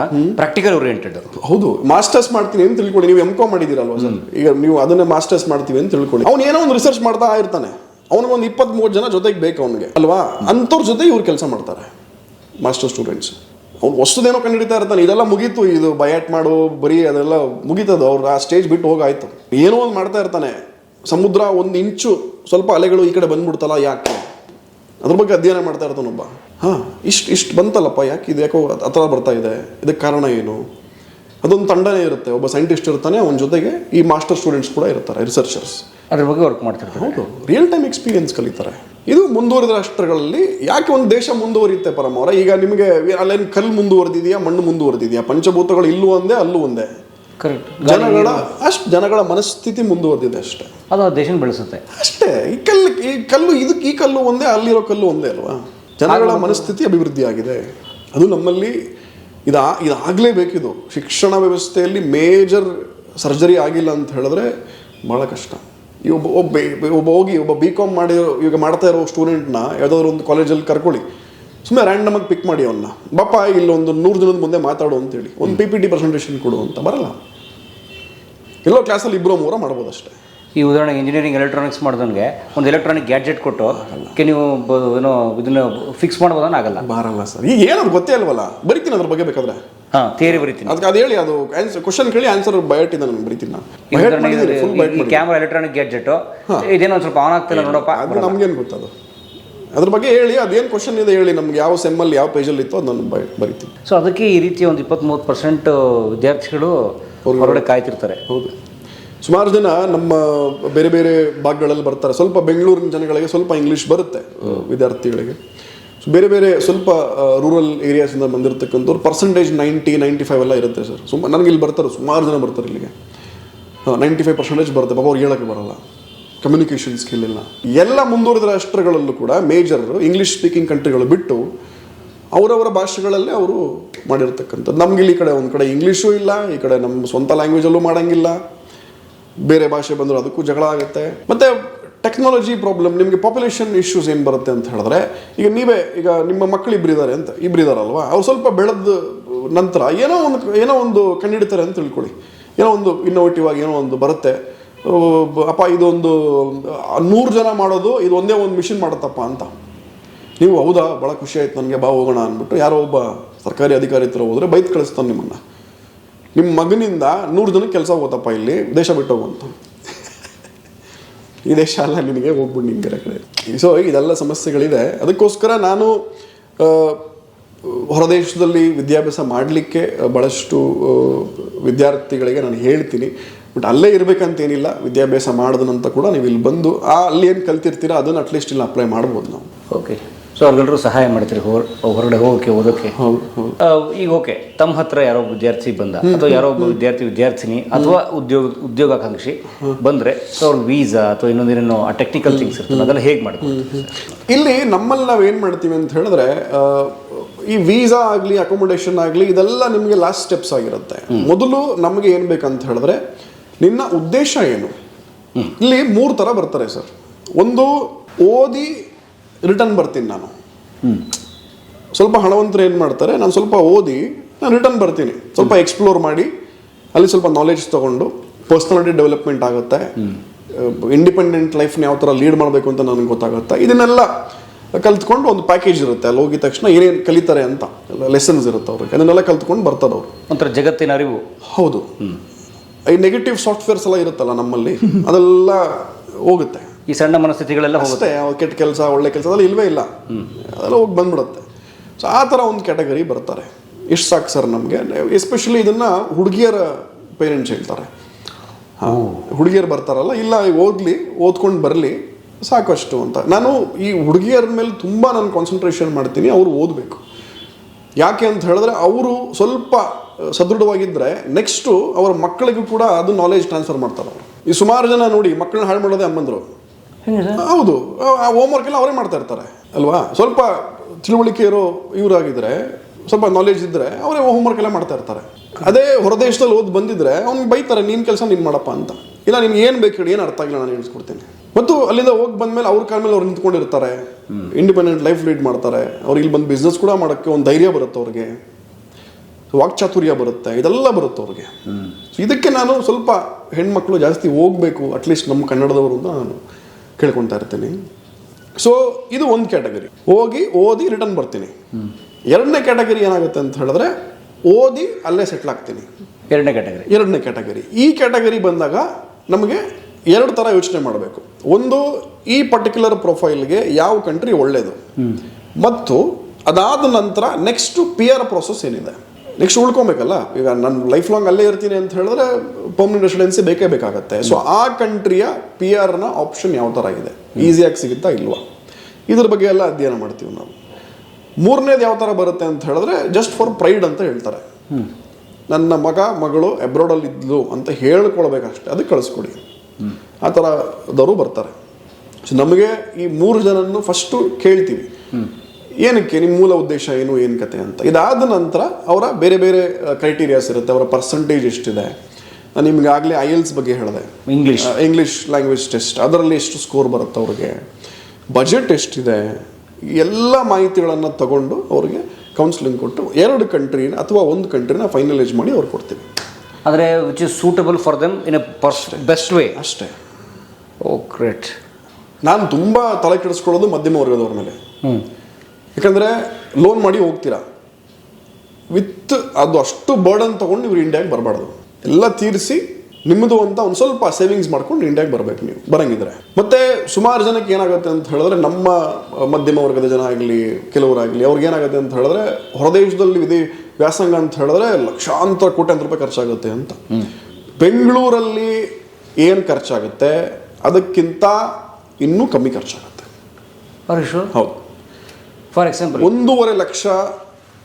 ಪ್ರಾಕ್ಟಿಕಲ್ ಓರಿಯೆಂಟೆಡ್ ಹೌದು ಮಾಸ್ಟರ್ಸ್ ಮಾಡ್ತೀನಿ ಅಂತ ತಿಳ್ಕೊಳ್ಳಿ. ನೀವು ಎಂ ಕಾಮ್ ಮಾಡಿದ್ದೀರಲ್ವಾ ಸರ್? ಈಗ ನೀವು ಅದನ್ನೇ ಮಾಸ್ಟರ್ಸ್ ಮಾಡ್ತೀವಿ ಅಂತ ತಿಳ್ಕೊಳ್ಳಿ. ಅವ್ನು ಏನೋ ಒಂದು ರಿಸರ್ಚ್ ಮಾಡ್ತಾ ಇರ್ತಾನೆ. ಅವ್ನಿಗೊಂದು ಇಪ್ಪತ್ತ್ ಮೂವತ್ತು ಜನ ಜೊತೆಗೆ ಬೇಕು ಅವನಿಗೆ, ಅಲ್ವಾ? ಅಂಥವ್ರ ಜೊತೆ ಇವ್ರು ಕೆಲಸ ಮಾಡ್ತಾರೆ, ಮಾಸ್ಟರ್ ಸ್ಟೂಡೆಂಟ್ಸ್. ಅವ್ನು ಹೊಸದೇನೋ ಕಂಡಿಡಿತಾ ಇರ್ತಾನೆ, ಇದೆಲ್ಲ ಮುಗೀತು, ಇದು ಬಯಾಟ್ ಮಾಡು, ಬರೀ ಅದೆಲ್ಲ ಮುಗೀತದು, ಅವ್ರು ಆ ಸ್ಟೇಜ್ ಬಿಟ್ಟು ಹೋಗಾಯ್ತು. ಏನೋ ಒಂದು ಮಾಡ್ತಾ ಇರ್ತಾನೆ, ಸಮುದ್ರ ಒಂದು ಇಂಚು ಸ್ವಲ್ಪ ಅಲೆಗಳು ಈ ಕಡೆ ಬಂದ್ಬಿಡ್ತಲ್ಲ ಯಾಕೆ? ಅದ್ರ ಬಗ್ಗೆ ಅಧ್ಯಯನ ಮಾಡ್ತಾ ಇರ್ತಾನೊಬ್ಬ. ಹಾಂ, ಇಷ್ಟು ಇಷ್ಟು ಬಂತಲ್ಲಪ್ಪ, ಯಾಕೆ ಇದು ಯಾಕೋ ಆ ಥರ ಬರ್ತಾ ಇದೆ, ಇದಕ್ಕೆ ಕಾರಣ ಏನು? ಅದೊಂದು ತಂಡನೇ ಇರುತ್ತೆ. ಒಬ್ಬ ಸೈಂಟಿಸ್ಟ್ ಇರ್ತಾನೆ ಅವನ ಜೊತೆಗೆ ಈ ಮಾಸ್ಟರ್ ಸ್ಟೂಡೆಂಟ್ಸ್ ಕೂಡ ಇರ್ತಾರೆ ರಿಸರ್ಚರ್ಸ್ ಅದ್ರ ಬಗ್ಗೆ ವರ್ಕ್ ಮಾಡ್ತಿರ್ತಾರೆ. ಹೌದು. ರಿಯಲ್ ಟೈಮ್ ಎಕ್ಸ್ಪೀರಿಯನ್ಸ್ ಕಲಿತಾರೆ. ಇದು ಮುಂದುವರಿದ ರಾಷ್ಟ್ರಗಳಲ್ಲಿ ಯಾಕೆ ಒಂದು ದೇಶ ಮುಂದುವರಿಯುತ್ತೆ ಪರಮವರ ಈಗ ನಿಮಗೆ ಅಲ್ಲೇನು ಕಲ್ಲು ಮುಂದುವರೆದಿದೆಯಾ ಮಣ್ಣು ಮುಂದುವರೆದಿದೆಯಾ? ಪಂಚಭೂತಗಳು ಇಲ್ಲೂ ಒಂದೇ ಅಲ್ಲೂ ಒಂದೇ? ಕರೆಕ್ಟ್ ಜನಗಳ ಅಷ್ಟು ಜನಗಳ ಮನಸ್ಥಿತಿ ಮುಂದುವರೆದಿದೆ ಅಷ್ಟೇ. ಅದು ಆ ದೇಶನ ಬೆಳೆಸುತ್ತೆ. ಅಷ್ಟೇ. ಈ ಕಲ್ಲು ಈ ಕಲ್ಲು ಇದಕ್ಕೆ ಈ ಕಲ್ಲು ಒಂದೇ ಅಲ್ಲಿರೋ ಕಲ್ಲು ಒಂದೇ ಅಲ್ವಾ? ಜನಗಳ ಮನಸ್ಥಿತಿ ಅಭಿವೃದ್ಧಿ ಆಗಿದೆ ಅದು ನಮ್ಮಲ್ಲಿ ಇದಾ ಇದಾಗಲೇಬೇಕಿದು ಶಿಕ್ಷಣ ವ್ಯವಸ್ಥೆಯಲ್ಲಿ ಮೇಜರ್ ಸರ್ಜರಿ ಆಗಿಲ್ಲ ಅಂತ ಹೇಳಿದ್ರೆ ಭಾಳ ಕಷ್ಟ. ಈ ಒಬ್ಬ ಒಬ್ಬ ಒಬ್ಬ ಹೋಗಿ, ಒಬ್ಬ ಬಿ ಕಾಮ್ ಮಾಡಿರೋ, ಈಗ ಮಾಡ್ತಾ ಇರೋ ಸ್ಟೂಡೆಂಟ್ನ ಯಾವುದಾದ್ರು ಒಂದು ಕಾಲೇಜಲ್ಲಿ ಕರ್ಕೊಳ್ಳಿ. ಸುಮ್ಮನೆ ರ್ಯಾಂಡಮ್ ಆಗಿ ಪಿಕ್ ಮಾಡಿ ಅವನ್ನ ಬಾಪ ಇಲ್ಲೊಂದು ನೂರು ದಿನದ ಮುಂದೆ ಮಾತಾಡು ಅಂತೇಳಿ. ಒಂದು ಪಿ ಪಿ ಟಿ ಪ್ರೆಸೆಂಟೇಷನ್ ಕೊಡು ಅಂತ ಬರಲ್ಲ. ಎಲ್ಲೋ ಕ್ಲಾಸಲ್ಲಿ ಇಬ್ಬರು ಮೂರ ಮಾಡ್ಬೋದು ಅಷ್ಟೇ ಈ ಉದಾಹರಣೆಗೆ ಇಂಜಿನಿಯರಿಂಗ್ ಎಲೆಕ್ಟ್ರಾನಿಕ್ಸ್ ಮಾಡಿದಂಗೆ ಒಂದು ಎಲೆಕ್ಟ್ರಾನಿಕ್ ಗ್ಯಾಜೆಟ್ ಕೊಟ್ಟು ನೀವು ಏನೋ ಇದನ್ನ ಫಿಕ್ಸ್ ಮಾಡ್ಬೋದನ್ನ ಆಗಲ್ಲ. ಬಾರಲ್ಲ ಸರ್. ಈಗ ಏನದು ಗೊತ್ತೇ ಅಲ್ವಲ್ಲ ಬರಿತೀನಿ ಅದ್ರ ಬಗ್ಗೆ ಬೇಕಾದ್ರೆ. ಹಾಂ ಥಿಯರಿ ಬರೀತೀನಿ. ಅದಕ್ಕೆ ಅದು ಹೇಳಿ ಅದು ಆನ್ಸರ್ ಕ್ವಶನ್ ಕೇಳಿ ಆನ್ಸರ್ ಬಯೋಟ್ ಇದೆ ನಾನು ಬರಿತೀನಿ ನಾನು. ಕ್ಯಾಮ್ರಾ ಎಲೆಕ್ಟ್ರಾನಿಕ್ ಗ್ಯಾಜೆಟ್ ಇದೇನೋ ಒಂದು ಸ್ವಲ್ಪ ಆನ್ ಆಗ್ತಿಲ್ಲ ನೋಡಪ್ಪ ಅದು ನಮ್ಗೇನು ಗೊತ್ತದು ಅದ್ರ ಬಗ್ಗೆ ಹೇಳಿ ಅದೇನು ಕ್ವಶನ್ ಇದೆ ಹೇಳಿ ನಮ್ಗೆ ಯಾವ ಸೆಮ್ಮಲ್ಲಿ ಯಾವ ಪೇಜಲ್ಲಿ ಇತ್ತು ಅದು ನಾನು ಬರಿತೀನಿ. ಸೊ ಅದಕ್ಕೆ ಈ ರೀತಿ ಒಂದು ಇಪ್ಪತ್ತ್ಮೂವತ್ತು ಪರ್ಸೆಂಟ್ ವಿದ್ಯಾರ್ಥಿಗಳು ಹೊರಗಡೆ ಕಾಯ್ತಿರ್ತಾರೆ. ಹೌದು. ಸುಮಾರು ಜನ ನಮ್ಮ ಬೇರೆ ಬೇರೆ ಭಾಗಗಳಲ್ಲಿ ಬರ್ತಾರೆ. ಸ್ವಲ್ಪ ಬೆಂಗಳೂರಿನ ಜನಗಳಿಗೆ ಸ್ವಲ್ಪ ಇಂಗ್ಲೀಷ್ ಬರುತ್ತೆ, ವಿದ್ಯಾರ್ಥಿಗಳಿಗೆ. ಬೇರೆ ಬೇರೆ ಸ್ವಲ್ಪ ರೂರಲ್ ಏರಿಯಾಸಿಂದ ಬಂದಿರತಕ್ಕಂಥವ್ರು ಪರ್ಸೆಂಟೇಜ್ ನೈಂಟಿ ನೈಂಟಿ ಫೈವ್ ಎಲ್ಲ ಇರುತ್ತೆ ಸರ್. ಸುಮ್ಮ ನನಗೆ ಇಲ್ಲಿ ಬರ್ತಾರೆ, ಸುಮಾರು ಜನ ಬರ್ತಾರೆ ಇಲ್ಲಿಗೆ. ನೈಂಟಿ ಫೈವ್ ಪರ್ಸೆಂಟೇಜ್ ಬರುತ್ತೆ. ಪಾಪ ಅವ್ರು ಹೇಳೋಕ್ಕೆ ಬರಲ್ಲ. ಕಮ್ಯುನಿಕೇಷನ್ ಸ್ಕಿಲ್ ಇಲ್ಲ. ಎಲ್ಲ ಮುಂದುವರೆದ ರಾಷ್ಟ್ರಗಳಲ್ಲೂ ಕೂಡ ಮೇಜರ್ ಇಂಗ್ಲೀಷ್ ಸ್ಪೀಕಿಂಗ್ ಕಂಟ್ರಿಗಳು ಬಿಟ್ಟು ಅವರವರ ಭಾಷೆಗಳಲ್ಲೇ ಅವರು ಮಾಡಿರ್ತಕ್ಕಂಥದ್ದು. ನಮ್ಗೆ ಇಲ್ಲಿ ಕಡೆ ಒಂದು ಕಡೆ ಇಂಗ್ಲೀಷೂ ಇಲ್ಲ, ಈ ಕಡೆ ನಮ್ಮ ಸ್ವಂತ ಲ್ಯಾಂಗ್ವೇಜಲ್ಲೂ ಮಾಡಂಗಿಲ್ಲ. ಬೇರೆ ಭಾಷೆ ಬಂದರೂ ಅದಕ್ಕೂ ಜಗಳ ಆಗುತ್ತೆ. ಮತ್ತು ಟೆಕ್ನಾಲಜಿ ಪ್ರಾಬ್ಲಮ್ ನಿಮಗೆ ಪಾಪ್ಯುಲೇಷನ್ ಇಶ್ಯೂಸ್ ಏನು ಬರುತ್ತೆ ಅಂತ ಹೇಳಿದ್ರೆ, ಈಗ ನೀವೇ, ಈಗ ನಿಮ್ಮ ಮಕ್ಕಳು ಇಬ್ಬರಿದ್ದಾರೆ ಅಂತ ಇಬ್ಬರಿದಾರಲ್ವಾ ಅವ್ರು ಸ್ವಲ್ಪ ಬೆಳೆದ ನಂತರ ಏನೋ ಒಂದು ಏನೋ ಒಂದು ಕಂಡಿಡ್ತಾರೆ ಅಂತ ತಿಳ್ಕೊಳ್ಳಿ. ಏನೋ ಒಂದು ಇನ್ನೋವೇಟಿವ್ ಆಗಿ ಏನೋ ಒಂದು ಬರುತ್ತೆ. ಅಪ್ಪ, ಇದೊಂದು ನೂರು ಜನ ಮಾಡೋದು, ಇದು ಒಂದೇ ಒಂದು ಮಿಷಿನ್ ಮಾಡುತ್ತಪ್ಪ ಅಂತ. ನೀವು ಹೌದಾ? ಭಾಳ ಖುಷಿ ಆಯ್ತು ನನಗೆ, ಬಾ ಹೋಗೋಣ ಅಂದ್ಬಿಟ್ಟು ಯಾರೋ ಒಬ್ಬ ಸರ್ಕಾರಿ ಅಧಿಕಾರಿ ಹತ್ರ ಹೋದರೆ ಬೈತ್ ಕಳಿಸ್ತಾನೆ ನಿಮ್ಮನ್ನು. ನಿಮ್ಮ ಮಗನಿಂದ ನೂರು ಜನಕ್ಕೆ ಕೆಲಸ ಹೋಗತ್ತಪ್ಪ ಇಲ್ಲಿ, ದೇಶ ಬಿಟ್ಟು ಹೋಗುವಂತ ಈ ದೇಶ ಅಲ್ಲ, ನಿನಗೆ ಹೋಗ್ಬಿಟ್ಟು ನಿನ್ನ ಕಡೆ. ಸೊ ಇದೆಲ್ಲ ಸಮಸ್ಯೆಗಳಿದೆ. ಅದಕ್ಕೋಸ್ಕರ ನಾನು ಹೊರದೇಶದಲ್ಲಿ ವಿದ್ಯಾಭ್ಯಾಸ ಮಾಡಲಿಕ್ಕೆ ಭಾಳಷ್ಟು ವಿದ್ಯಾರ್ಥಿಗಳಿಗೆ ನಾನು ಹೇಳ್ತೀನಿ. ಬಟ್ ಅಲ್ಲೇ ಇರಬೇಕಂತೇನಿಲ್ಲ. ವಿದ್ಯಾಭ್ಯಾಸ ಮಾಡಿದ ಕೂಡ ನೀವು ಇಲ್ಲಿ ಬಂದು, ಆ, ಅಲ್ಲಿ ಏನು ಕಲ್ತಿರ್ತೀರಾ, ಅದನ್ನು ಅಟ್ಲೀಸ್ಟ್ ಇಲ್ಲಿ ಅಪ್ಲೈ ಮಾಡ್ಬೋದು ನಾವು. ಓಕೆ ಸೊ ಅವ್ರಿಗೆಲ್ಲರೂ ಸಹಾಯ ಮಾಡ್ತೀರಿ ಹೊರ ಹೊರಗಡೆ ಹೋಗೋಕೆ ಓದೋಕೆ. ಈಗ ಓಕೆ ತಮ್ಮ ಹತ್ರ ಯಾರೋ ಒಬ್ಬ ವಿದ್ಯಾರ್ಥಿ ಬಂದ ಅಥವಾ ಯಾರೋ ಒಬ್ಬ ವಿದ್ಯಾರ್ಥಿ ವಿದ್ಯಾರ್ಥಿನಿ ಅಥವಾ ಉದ್ಯೋಗ ಉದ್ಯೋಗಾಕಾಂಕ್ಷಿ ಬಂದ್ರೆ ಸೊ ಅವ್ರ ವೀಸಾ ಅಥವಾ ಇನ್ನೊಂದೇನೇನೋ ಆ ಟೆಕ್ನಿಕಲ್ ಥಿಂಗ್ಸ್ ಇರ್ತದೆ ಅದೆಲ್ಲ ಹೇಗೆ ಮಾಡ್ಬೋದು ಇಲ್ಲಿ ನಮ್ಮಲ್ಲಿ ನಾವು ಏನು ಮಾಡ್ತೀವಿ ಅಂತ ಹೇಳಿದ್ರೆ ಈ ವೀಸಾ ಆಗಲಿ ಅಕೊಮೊಡೇಷನ್ ಆಗಲಿ ಇದೆಲ್ಲ ನಿಮಗೆ ಲಾಸ್ಟ್ ಸ್ಟೆಪ್ಸ್ ಆಗಿರುತ್ತೆ. ಮೊದಲು ನಮಗೆ ಏನು ಬೇಕಂತ ಹೇಳಿದ್ರೆ ನಿನ್ನ ಉದ್ದೇಶ ಏನು? ಇಲ್ಲಿ ಮೂರು ಥರ ಬರ್ತಾರೆ ಸರ್. ಒಂದು ಓದಿ ರಿಟರ್ನ್ ಬರ್ತೀನಿ ನಾನು. ಸ್ವಲ್ಪ ಹಣವಂತರು ಏನು ಮಾಡ್ತಾರೆ ನಾನು ಸ್ವಲ್ಪ ಓದಿ ನಾನು ರಿಟರ್ನ್ ಬರ್ತೀನಿ. ಸ್ವಲ್ಪ ಎಕ್ಸ್ಪ್ಲೋರ್ ಮಾಡಿ ಅಲ್ಲಿ ಸ್ವಲ್ಪ ನಾಲೆಜ್ ತೊಗೊಂಡು ಪರ್ಸ್ನಾಲಿಟಿ ಡೆವಲಪ್ಮೆಂಟ್ ಆಗುತ್ತೆ. ಇಂಡಿಪೆಂಡೆಂಟ್ ಲೈಫ್ನ ಯಾವ ಥರ ಲೀಡ್ ಮಾಡಬೇಕು ಅಂತ ನನಗೆ ಗೊತ್ತಾಗುತ್ತೆ. ಇದನ್ನೆಲ್ಲ ಕಲ್ತ್ಕೊಂಡು ಒಂದು ಪ್ಯಾಕೇಜ್ ಇರುತ್ತೆ. ಅಲ್ಲಿ ಹೋಗಿದ ತಕ್ಷಣ ಏನೇನು ಕಲಿತಾರೆ ಅಂತ ಲೆಸನ್ಸ್ ಇರುತ್ತೆ ಅವ್ರಿಗೆ. ಅದನ್ನೆಲ್ಲ ಕಲ್ತ್ಕೊಂಡು ಬರ್ತಾರೆ ಅವರು. ಒಂಥರ ಜಗತ್ತಿನ ಅರಿವು. ಹೌದು. ಈ ನೆಗೆಟಿವ್ ಸಾಫ್ಟ್ವೇರ್ಸ್ ಎಲ್ಲ ಇರುತ್ತಲ್ಲ ನಮ್ಮಲ್ಲಿ ಅದೆಲ್ಲ ಹೋಗುತ್ತೆ. ಈ ಸಣ್ಣ ಮನಸ್ಥಿತಿಗಳೆಲ್ಲ ಹೋಗುತ್ತೆ. ಕೆಟ್ಟ ಕೆಲಸ ಒಳ್ಳೆ ಕೆಲಸ ಅದೆಲ್ಲ ಇಲ್ವೇ ಇಲ್ಲ. ಅದೆಲ್ಲ ಹೋಗಿ ಬಂದ್ಬಿಡುತ್ತೆ. ಸೊ ಆ ಥರ ಒಂದು ಕ್ಯಾಟಗರಿ ಬರ್ತಾರೆ. ಇಷ್ಟು ಸಾಕು ಸರ್ ನಮಗೆ. ಎಸ್ಪೆಷಲಿ ಇದನ್ನು ಹುಡುಗಿಯರ ಪೇರೆಂಟ್ಸ್ ಹೇಳ್ತಾರೆ. ಹಾಂ ಹುಡುಗಿಯರು ಬರ್ತಾರಲ್ಲ ಇಲ್ಲ ಓದಲಿ ಓದ್ಕೊಂಡು ಬರಲಿ ಸಾಕಷ್ಟು ಅಂತ. ನಾನು ಈ ಹುಡುಗಿಯರ ಮೇಲೆ ತುಂಬ ನಾನು ಕಾನ್ಸಂಟ್ರೇಷನ್ ಮಾಡ್ತೀನಿ ಅವರು ಓದಬೇಕು. ಯಾಕೆ ಅಂತ ಹೇಳಿದ್ರೆ ಅವರು ಸ್ವಲ್ಪ ಸದೃಢವಾಗಿದ್ದರೆ ನೆಕ್ಸ್ಟು ಅವರ ಮಕ್ಕಳಿಗೂ ಕೂಡ ಅದು ನಾಲೆಜ್ ಟ್ರಾನ್ಸ್ಫರ್ ಮಾಡ್ತಾರೆ ಅವರು. ಈ ಸುಮಾರು ಜನ ನೋಡಿ ಮಕ್ಕಳನ್ನ ಹಾಳು ಮಾಡೋದೇ ಅಮ್ಮಂದರು. ಹೌದು. ಆ ಹೋಮ್ವರ್ಕ್ ಎಲ್ಲ ಅವರೇ ಮಾಡ್ತಾ ಇರ್ತಾರೆ ಅಲ್ವಾ? ಸ್ವಲ್ಪ ತಿಳುವಳಿಕೆ ಇರೋ ಇವರಾಗಿದ್ರೆ ಸ್ವಲ್ಪ ನಾಲೆಜ್ ಇದ್ರೆ ಅವರೇ ಹೋಮ್ವರ್ಕ್ ಎಲ್ಲ ಮಾಡ್ತಾ ಇರ್ತಾರೆ. ಅದೇ ಹೊರದೇಶದಲ್ಲಿ ಓದ್ ಬಂದಿದ್ರೆ ಅವ್ನಿಗೆ ಬೈತಾರೆ ನೀನು ಕೆಲಸ ನೀನ್ ಮಾಡಪ್ಪ ಅಂತ. ಇಲ್ಲ ನಿಮ್ಗೆ ಏನು ಬೇಕು ಹೇಳಿ ಏನು ಅರ್ಥ ಆಗಿಲ್ಲ ನಾನು ಹೇಳಿಸ್ಕೊಡ್ತೀನಿ. ಮತ್ತು ಅಲ್ಲಿಂದ ಹೋಗಿ ಬಂದ್ಮೇಲೆ ಅವ್ರ ಕಾಲ ಮೇಲೆ ಅವ್ರು ನಿಂತ್ಕೊಂಡಿರ್ತಾರೆ. ಇಂಡಿಪೆಂಡೆಂಟ್ ಲೈಫ್ ಲೀಡ್ ಮಾಡ್ತಾರೆ. ಅವ್ರಿಗೆ ಇಲ್ಲಿ ಬಂದು ಬಿಸ್ನೆಸ್ ಕೂಡ ಮಾಡೋಕ್ಕೆ ಒಂದು ಧೈರ್ಯ ಬರುತ್ತೆ ಅವ್ರಿಗೆ. ವಾಕ್ಚಾತುರ್ಯ ಬರುತ್ತೆ ಇದೆಲ್ಲ ಬರುತ್ತೆ ಅವ್ರಿಗೆ. ಇದಕ್ಕೆ ನಾನು ಸ್ವಲ್ಪ ಹೆಣ್ಮಕ್ಳು ಜಾಸ್ತಿ ಹೋಗಬೇಕು ಅಟ್ಲೀಸ್ಟ್ ನಮ್ಮ ಕನ್ನಡದವರು ಅಂತ ನಾನು ಕೇಳ್ಕೊತಾ ಇರ್ತೀನಿ. ಸೊ ಇದು ಒಂದು ಕ್ಯಾಟಗರಿ ಹೋಗಿ ಓದಿ ರಿಟರ್ನ್ ಬರ್ತೀನಿ. ಎರಡನೇ ಕ್ಯಾಟಗರಿ ಏನಾಗುತ್ತೆ ಅಂತ ಹೇಳಿದ್ರೆ ಓದಿ ಅಲ್ಲೇ ಸೆಟ್ಲ್ ಆಗ್ತೀನಿ. ಎರಡನೇ ಕ್ಯಾಟಗರಿ ಎರಡನೇ ಕ್ಯಾಟಗರಿ ಈ ಕ್ಯಾಟಗರಿ ಬಂದಾಗ ನಮಗೆ ಎರಡು ಥರ ಯೋಚನೆ ಮಾಡಬೇಕು. ಒಂದು ಈ ಪರ್ಟಿಕ್ಯುಲರ್ ಪ್ರೊಫೈಲ್ಗೆ ಯಾವ ಕಂಟ್ರಿ ಒಳ್ಳೆಯದು ಮತ್ತು ಅದಾದ ನಂತರ ನೆಕ್ಸ್ಟು ಪಿ ಆರ್ ಪ್ರೊಸೆಸ್ ಏನಿದೆ. ನೆಕ್ಸ್ಟ್ ಉಳ್ಕೊಬೇಕಲ್ಲ? ಈಗ ನಾನು ಲೈಫ್ ಲಾಂಗ್ ಅಲ್ಲೇ ಇರ್ತೀನಿ ಅಂತ ಹೇಳಿದ್ರೆ ಪರ್ಮನೆಂಟ್ ರೆಸಿಡೆನ್ಸಿ ಬೇಕೇ ಬೇಕಾಗತ್ತೆ. ಸೊ ಆ ಕಂಟ್ರಿಯ ಪಿ ಆರ್ನ ಆಪ್ಷನ್ ಯಾವ ಥರ ಇದೆ? ಈಸಿಯಾಗಿ ಸಿಗುತ್ತಾ ಇಲ್ವಾ? ಇದ್ರ ಬಗ್ಗೆ ಎಲ್ಲ ಅಧ್ಯಯನ ಮಾಡ್ತೀವಿ ನಾವು. ಮೂರನೇದು ಯಾವ ಥರ ಬರುತ್ತೆ ಅಂತ ಹೇಳಿದ್ರೆ ಜಸ್ಟ್ ಫಾರ್ ಪ್ರೈಡ್ ಅಂತ ಹೇಳ್ತಾರೆ. ನನ್ನ ಮಗ, ಮಗಳು ಅಬ್ರಾಡಲ್ಲಿ ಇದ್ಲು ಅಂತ ಹೇಳ್ಕೊಳ್ಬೇಕಷ್ಟೆ. ಅದಕ್ಕೆ ಕಳಿಸ್ಕೊಡಿ. ಆ ಥರದವರು ಬರ್ತಾರೆ. ಸೊ ನಮಗೆ ಈ ಮೂರು ಜನನ್ನು ಫಸ್ಟು ಕೇಳ್ತೀವಿ. ಏನಕ್ಕೆ? ನಿಮ್ಮ ಮೂಲ ಉದ್ದೇಶ ಏನು ಏನು ಕತೆ ಅಂತ. ಇದಾದ ನಂತರ ಅವರ ಬೇರೆ ಬೇರೆ ಕ್ರೈಟೀರಿಯಾಸ್ ಇರುತ್ತೆ. ಅವರ ಪರ್ಸಂಟೇಜ್ ಎಷ್ಟಿದೆ? ನಾನು ನಿಮ್ಗೆ ಆಗಲೇ ಐ ಎಲ್ಸ್ ಬಗ್ಗೆ ಹೇಳಿದೆ. ಇಂಗ್ಲಿಷ್ ಇಂಗ್ಲೀಷ್ ಲ್ಯಾಂಗ್ವೇಜ್ ಟೆಸ್ಟ್ ಅದರಲ್ಲಿ ಎಷ್ಟು ಸ್ಕೋರ್ ಬರುತ್ತೆ ಅವ್ರಿಗೆ? ಬಜೆಟ್ ಎಷ್ಟಿದೆ? ಎಲ್ಲ ಮಾಹಿತಿಗಳನ್ನು ತಗೊಂಡು ಅವ್ರಿಗೆ ಕೌನ್ಸಿಲಿಂಗ್ ಕೊಟ್ಟು ಎರಡು ಕಂಟ್ರಿನ ಅಥವಾ ಒಂದು ಕಂಟ್ರಿನ ಫೈನಲೈಸ್ ಮಾಡಿ ಅವ್ರು ಕೊಡ್ತೀವಿ. ಆದರೆ which is suitable for them in a purse best way ಅಷ್ಟೇ. ಓ ಗ್ರೇಟ್ ನಾನು ತುಂಬ ತಲೆ ಕೆಡಿಸ್ಕೊಳ್ಳೋದು ಮಧ್ಯಮ ವರ್ಗದವ್ರ ಮೇಲೆ. ಹ್ಞೂ ಯಾಕಂದರೆ ಲೋನ್ ಮಾಡಿ ಹೋಗ್ತೀರಾ? ವಿತ್ ಅದು ಅಷ್ಟು ಬರ್ಡನ್ ತೊಗೊಂಡು ನೀವು ಇಂಡಿಯಾಗೆ ಬರಬಾರ್ದು. ಎಲ್ಲ ತೀರಿಸಿ ನಿಮ್ಮದು ಅಂತ ಒಂದು ಸ್ವಲ್ಪ ಸೇವಿಂಗ್ಸ್ ಮಾಡ್ಕೊಂಡು ಇಂಡಿಯಾಗೆ ಬರಬೇಕು ನೀವು ಬರಂಗಿದ್ರೆ. ಮತ್ತೆ ಸುಮಾರು ಜನಕ್ಕೆ ಏನಾಗುತ್ತೆ ಅಂತ ಹೇಳಿದ್ರೆ ನಮ್ಮ ಮಧ್ಯಮ ವರ್ಗದ ಜನ ಆಗಲಿ ಕೆಲವರಾಗಲಿ ಅವ್ರಿಗೆ ಏನಾಗುತ್ತೆ ಅಂತ ಹೇಳಿದ್ರೆ ಹೊರದೇಶದಲ್ಲಿ ವಿಧಿ ವ್ಯಾಸಂಗ ಅಂತ ಹೇಳಿದ್ರೆ ಲಕ್ಷಾಂತರ ಕೋಟ್ಯಾಂತರ ರೂಪಾಯಿ ಖರ್ಚಾಗುತ್ತೆ ಅಂತ. ಬೆಂಗಳೂರಲ್ಲಿ ಏನು ಖರ್ಚಾಗುತ್ತೆ? ಅದಕ್ಕಿಂತ ಇನ್ನೂ ಕಮ್ಮಿ ಖರ್ಚಾಗುತ್ತೆ. ಹೌದು. ಫಾರ್ ಎಕ್ಸಾಂಪಲ್ ಒಂದೂವರೆ ಲಕ್ಷ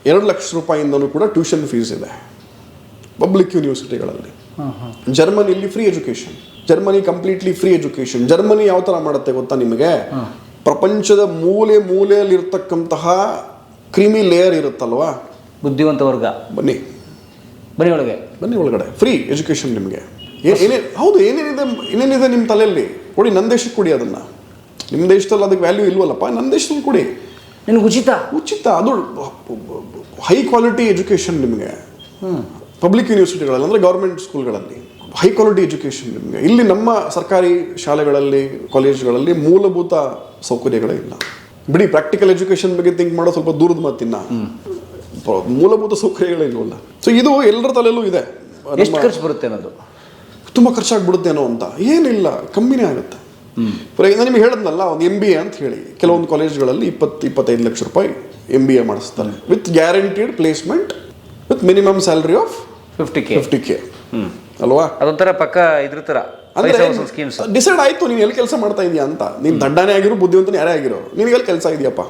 ಎರಡು ಲಕ್ಷ ರೂಪಾಯಿಂದನೂ ಕೂಡ ಟ್ಯೂಷನ್ ಫೀಸ್ ಇದೆ. ಪಬ್ಲಿಕ್ ಯೂನಿವರ್ಸಿಟಿಗಳಲ್ಲಿ ಜರ್ಮನಿಯಲ್ಲಿ free education Germany completely free education Germany ಯಾವ ಥರ ಮಾಡುತ್ತೆ ಗೊತ್ತಾ ನಿಮಗೆ? ಪ್ರಪಂಚದ ಮೂಲೆ ಮೂಲೆಯಲ್ಲಿರ್ತಕ್ಕಂತಹ ಕ್ರಿಮಿ ಲೇಯರ್ ಇರುತ್ತಲ್ವಾ? ಬುದ್ಧಿವಂತ ವರ್ಗ. ಬನ್ನಿ. ಬನ್ನಿ ಒಳಗೆ. ಬನ್ನಿ ಒಳಗಡೆ. ಫ್ರೀ ಎಜುಕೇಷನ್ ನಿಮಗೆ. ಏನೇ ಹೌದು ಏನೇನಿದೆ ಏನೇನಿದೆ ನಿಮ್ಮ ತಲೆಯಲ್ಲಿ? ಕೊಡಿ ನನ್ನ ದೇಶಕ್ಕೆ ಕೊಡಿ ಅದನ್ನ. ನಿಮ್ಮ ದೇಶದಲ್ಲಿ ಅದಕ್ಕೆ ವ್ಯಾಲ್ಯೂ ಇಲ್ವಲ್ಲಪ್ಪ? ನನ್ನ ದೇಶದಲ್ಲಿ ಕೊಡಿ. ನಿನಗೆ ಉಚಿತ? ಉಚಿತ. ಅದು ಹೈ ಕ್ವಾಲಿಟಿ ಎಜುಕೇಷನ್ ನಿಮಗೆ. ಪಬ್ಲಿಕ್ ಯೂನಿವರ್ಸಿಟಿಗಳಲ್ಲಿ ಅಂದರೆ ಗೌರ್ಮೆಂಟ್ ಸ್ಕೂಲ್ಗಳಲ್ಲಿ ಹೈ ಕ್ವಾಲಿಟಿ ಎಜುಕೇಷನ್ ನಿಮಗೆ. ಇಲ್ಲಿ ನಮ್ಮ ಸರ್ಕಾರಿ ಶಾಲೆಗಳಲ್ಲಿ ಕಾಲೇಜ್ಗಳಲ್ಲಿ ಮೂಲಭೂತ ಸೌಕರ್ಯಗಳೇ ಇಲ್ಲ. ಬಿಡಿ ಪ್ರಾಕ್ಟಿಕಲ್ ಎಜುಕೇಷನ್ ಬಗ್ಗೆ ಥಿಂಕ್ ಮಾಡೋ ಸ್ವಲ್ಪ ದೂರದ ಮಾತಿನ್ನ. ಪ- ಮೂಲಭೂತ ಸೌಕರ್ಯಗಳೇ ಇಲ್ಲ ಸೊ ಇದು ಎಲ್ಲರ ತಲೆಯಲ್ಲೂ ಇದೆ. ಎಷ್ಟು ಖರ್ಚು ಬರುತ್ತೆ ಅನ್ನೋದು? ತುಂಬ ಖರ್ಚಾಗ್ಬಿಡುತ್ತೇನೋ ಅಂತ. ಏನಿಲ್ಲ ಕಮ್ಮಿನೇ ಆಗುತ್ತೆ. ಫಾರ್ ನಾನು ನಿಮಗೆ ಹೇಳಿದ್ನಲ್ಲ ಒಂದು ಎಂ ಬಿ ಎ ಅಂತ ಹೇಳಿ. ಕೆಲವೊಂದು ಕಾಲೇಜ್ಗಳಲ್ಲಿ ಇಪ್ಪತ್ತು ಇಪ್ಪತ್ತೈದು ಲಕ್ಷ ರೂಪಾಯಿ ಎಂ ಬಿ ಎ ಮಾಡಿಸ್ತಾರೆ. With guaranteed placement with minimum salary of fifty K fifty K ಅಲ್ವಾ? ಅದೊಂಥರ ಪಕ್ಕ ಇದ್ರ ಥರ. ಅಂದ್ರೆ ಸ್ಕೀಮ್ಸ್ ಡಿಸೈಡ್ ಆಯ್ತು ನೀವು ಎಲ್ಲಿ ಕೆಲಸ ಮಾಡ್ತಾ ಇದೀಯಾ ಅಂತ. ನೀನು ದಡ್ಡನೇ ಆಗಿರೋ ಬುದ್ಧಿವಂತನೇ ಯಾರೇ ಆಗಿರೋ ನಿನಗೆ ಎಲ್ಲಿ ಕೆಲಸ ಇದೆಯಪ್ಪ?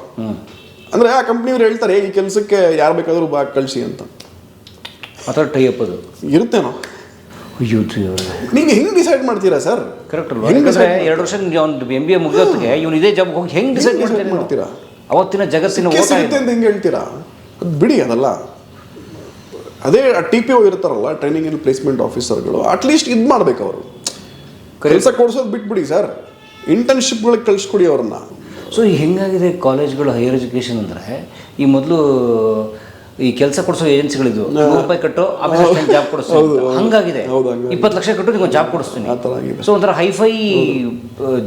ಅಂದ್ರೆ ಆ ಕಂಪ್ನಿಯವ್ರು ಹೇಳ್ತಾರೆ ಈ ಕೆಲಸಕ್ಕೆ ಯಾರು ಬೇಕಾದರೂ ಬಾ ಕಳಿಸಿ ಅಂತ. ಅದು. ಇರುತ್ತೇನೋ. ಅಯ್ಯೋ ನೀವು ಹೆಂಗೆ ಡಿಸೈಡ್ ಮಾಡ್ತೀರಾ ಸರ್ ಕರೆಕ್ಟ್ ಅಲ್ವಾ? ಯಾಕಂದ್ರೆ ಎರಡು ವರ್ಷ ಅವ್ನು ಎಂ ಬಿ ಎ ಮುಗಿಯೋತ್ತಿಗೆ ಇವ್ನು ಇದೇ ಜಾಬ್ ಹೋಗಿ ಹೆಂಗೆ ಡಿಸೈಡ್ ಮಾಡ್ತೀರಾ? ಅವತ್ತಿನ ಜಗತ್ತಿನ ಓಟ ಅಂತ ಹೆಂಗೆ ಹೇಳ್ತೀರಾ? ಅದು ಬಿಡಿ ಅದಲ್ಲ. ಅದೇ ಟಿ ಪಿ ಓ ಇರ್ತಾರಲ್ಲ ಟ್ರೈನಿಂಗ್ ಅಂಡ್ ಪ್ಲೇಸ್ಮೆಂಟ್ ಆಫೀಸರ್ಗಳು ಅಟ್ಲೀಸ್ಟ್ ಇದು ಮಾಡ್ಬೇಕು ಅವರು. ಕೆಲಸ ಕೊಡ್ಸೋದು ಬಿಟ್ಬಿಡಿ ಸರ್ ಇಂಟರ್ನ್ಶಿಪ್ಗಳಿಗೆ ಕಳಿಸ್ಕೊಡಿ ಅವ್ರನ್ನ. ಸೊ ಹೆಂಗಾಗಿದೆ ಕಾಲೇಜ್ಗಳು ಹೈಯರ್ ಎಜುಕೇಷನ್ ಅಂದರೆ ಈ ಮೊದಲು ಈ ಕೆಲಸ ಕೊಡಿಸೋ ಏಜೆನ್ಸಿಗಳಿದ್ವು. ನೂರು ರೂಪಾಯಿ ಕಟ್ಟು ಆಫೀಸ್ ಜಾಬ್ ಕೊಡಿಸ್ತೀನಿ. ಹಂಗಾಗಿದೆ. ಇಪ್ಪತ್ತು ಲಕ್ಷ ಕಟ್ಟು ನಿಮ್ಗೆ ಜಾಬ್ ಕೊಡಿಸ್ತೀನಿ. ಸೊ ಒಂಥರ ಹೈಫೈ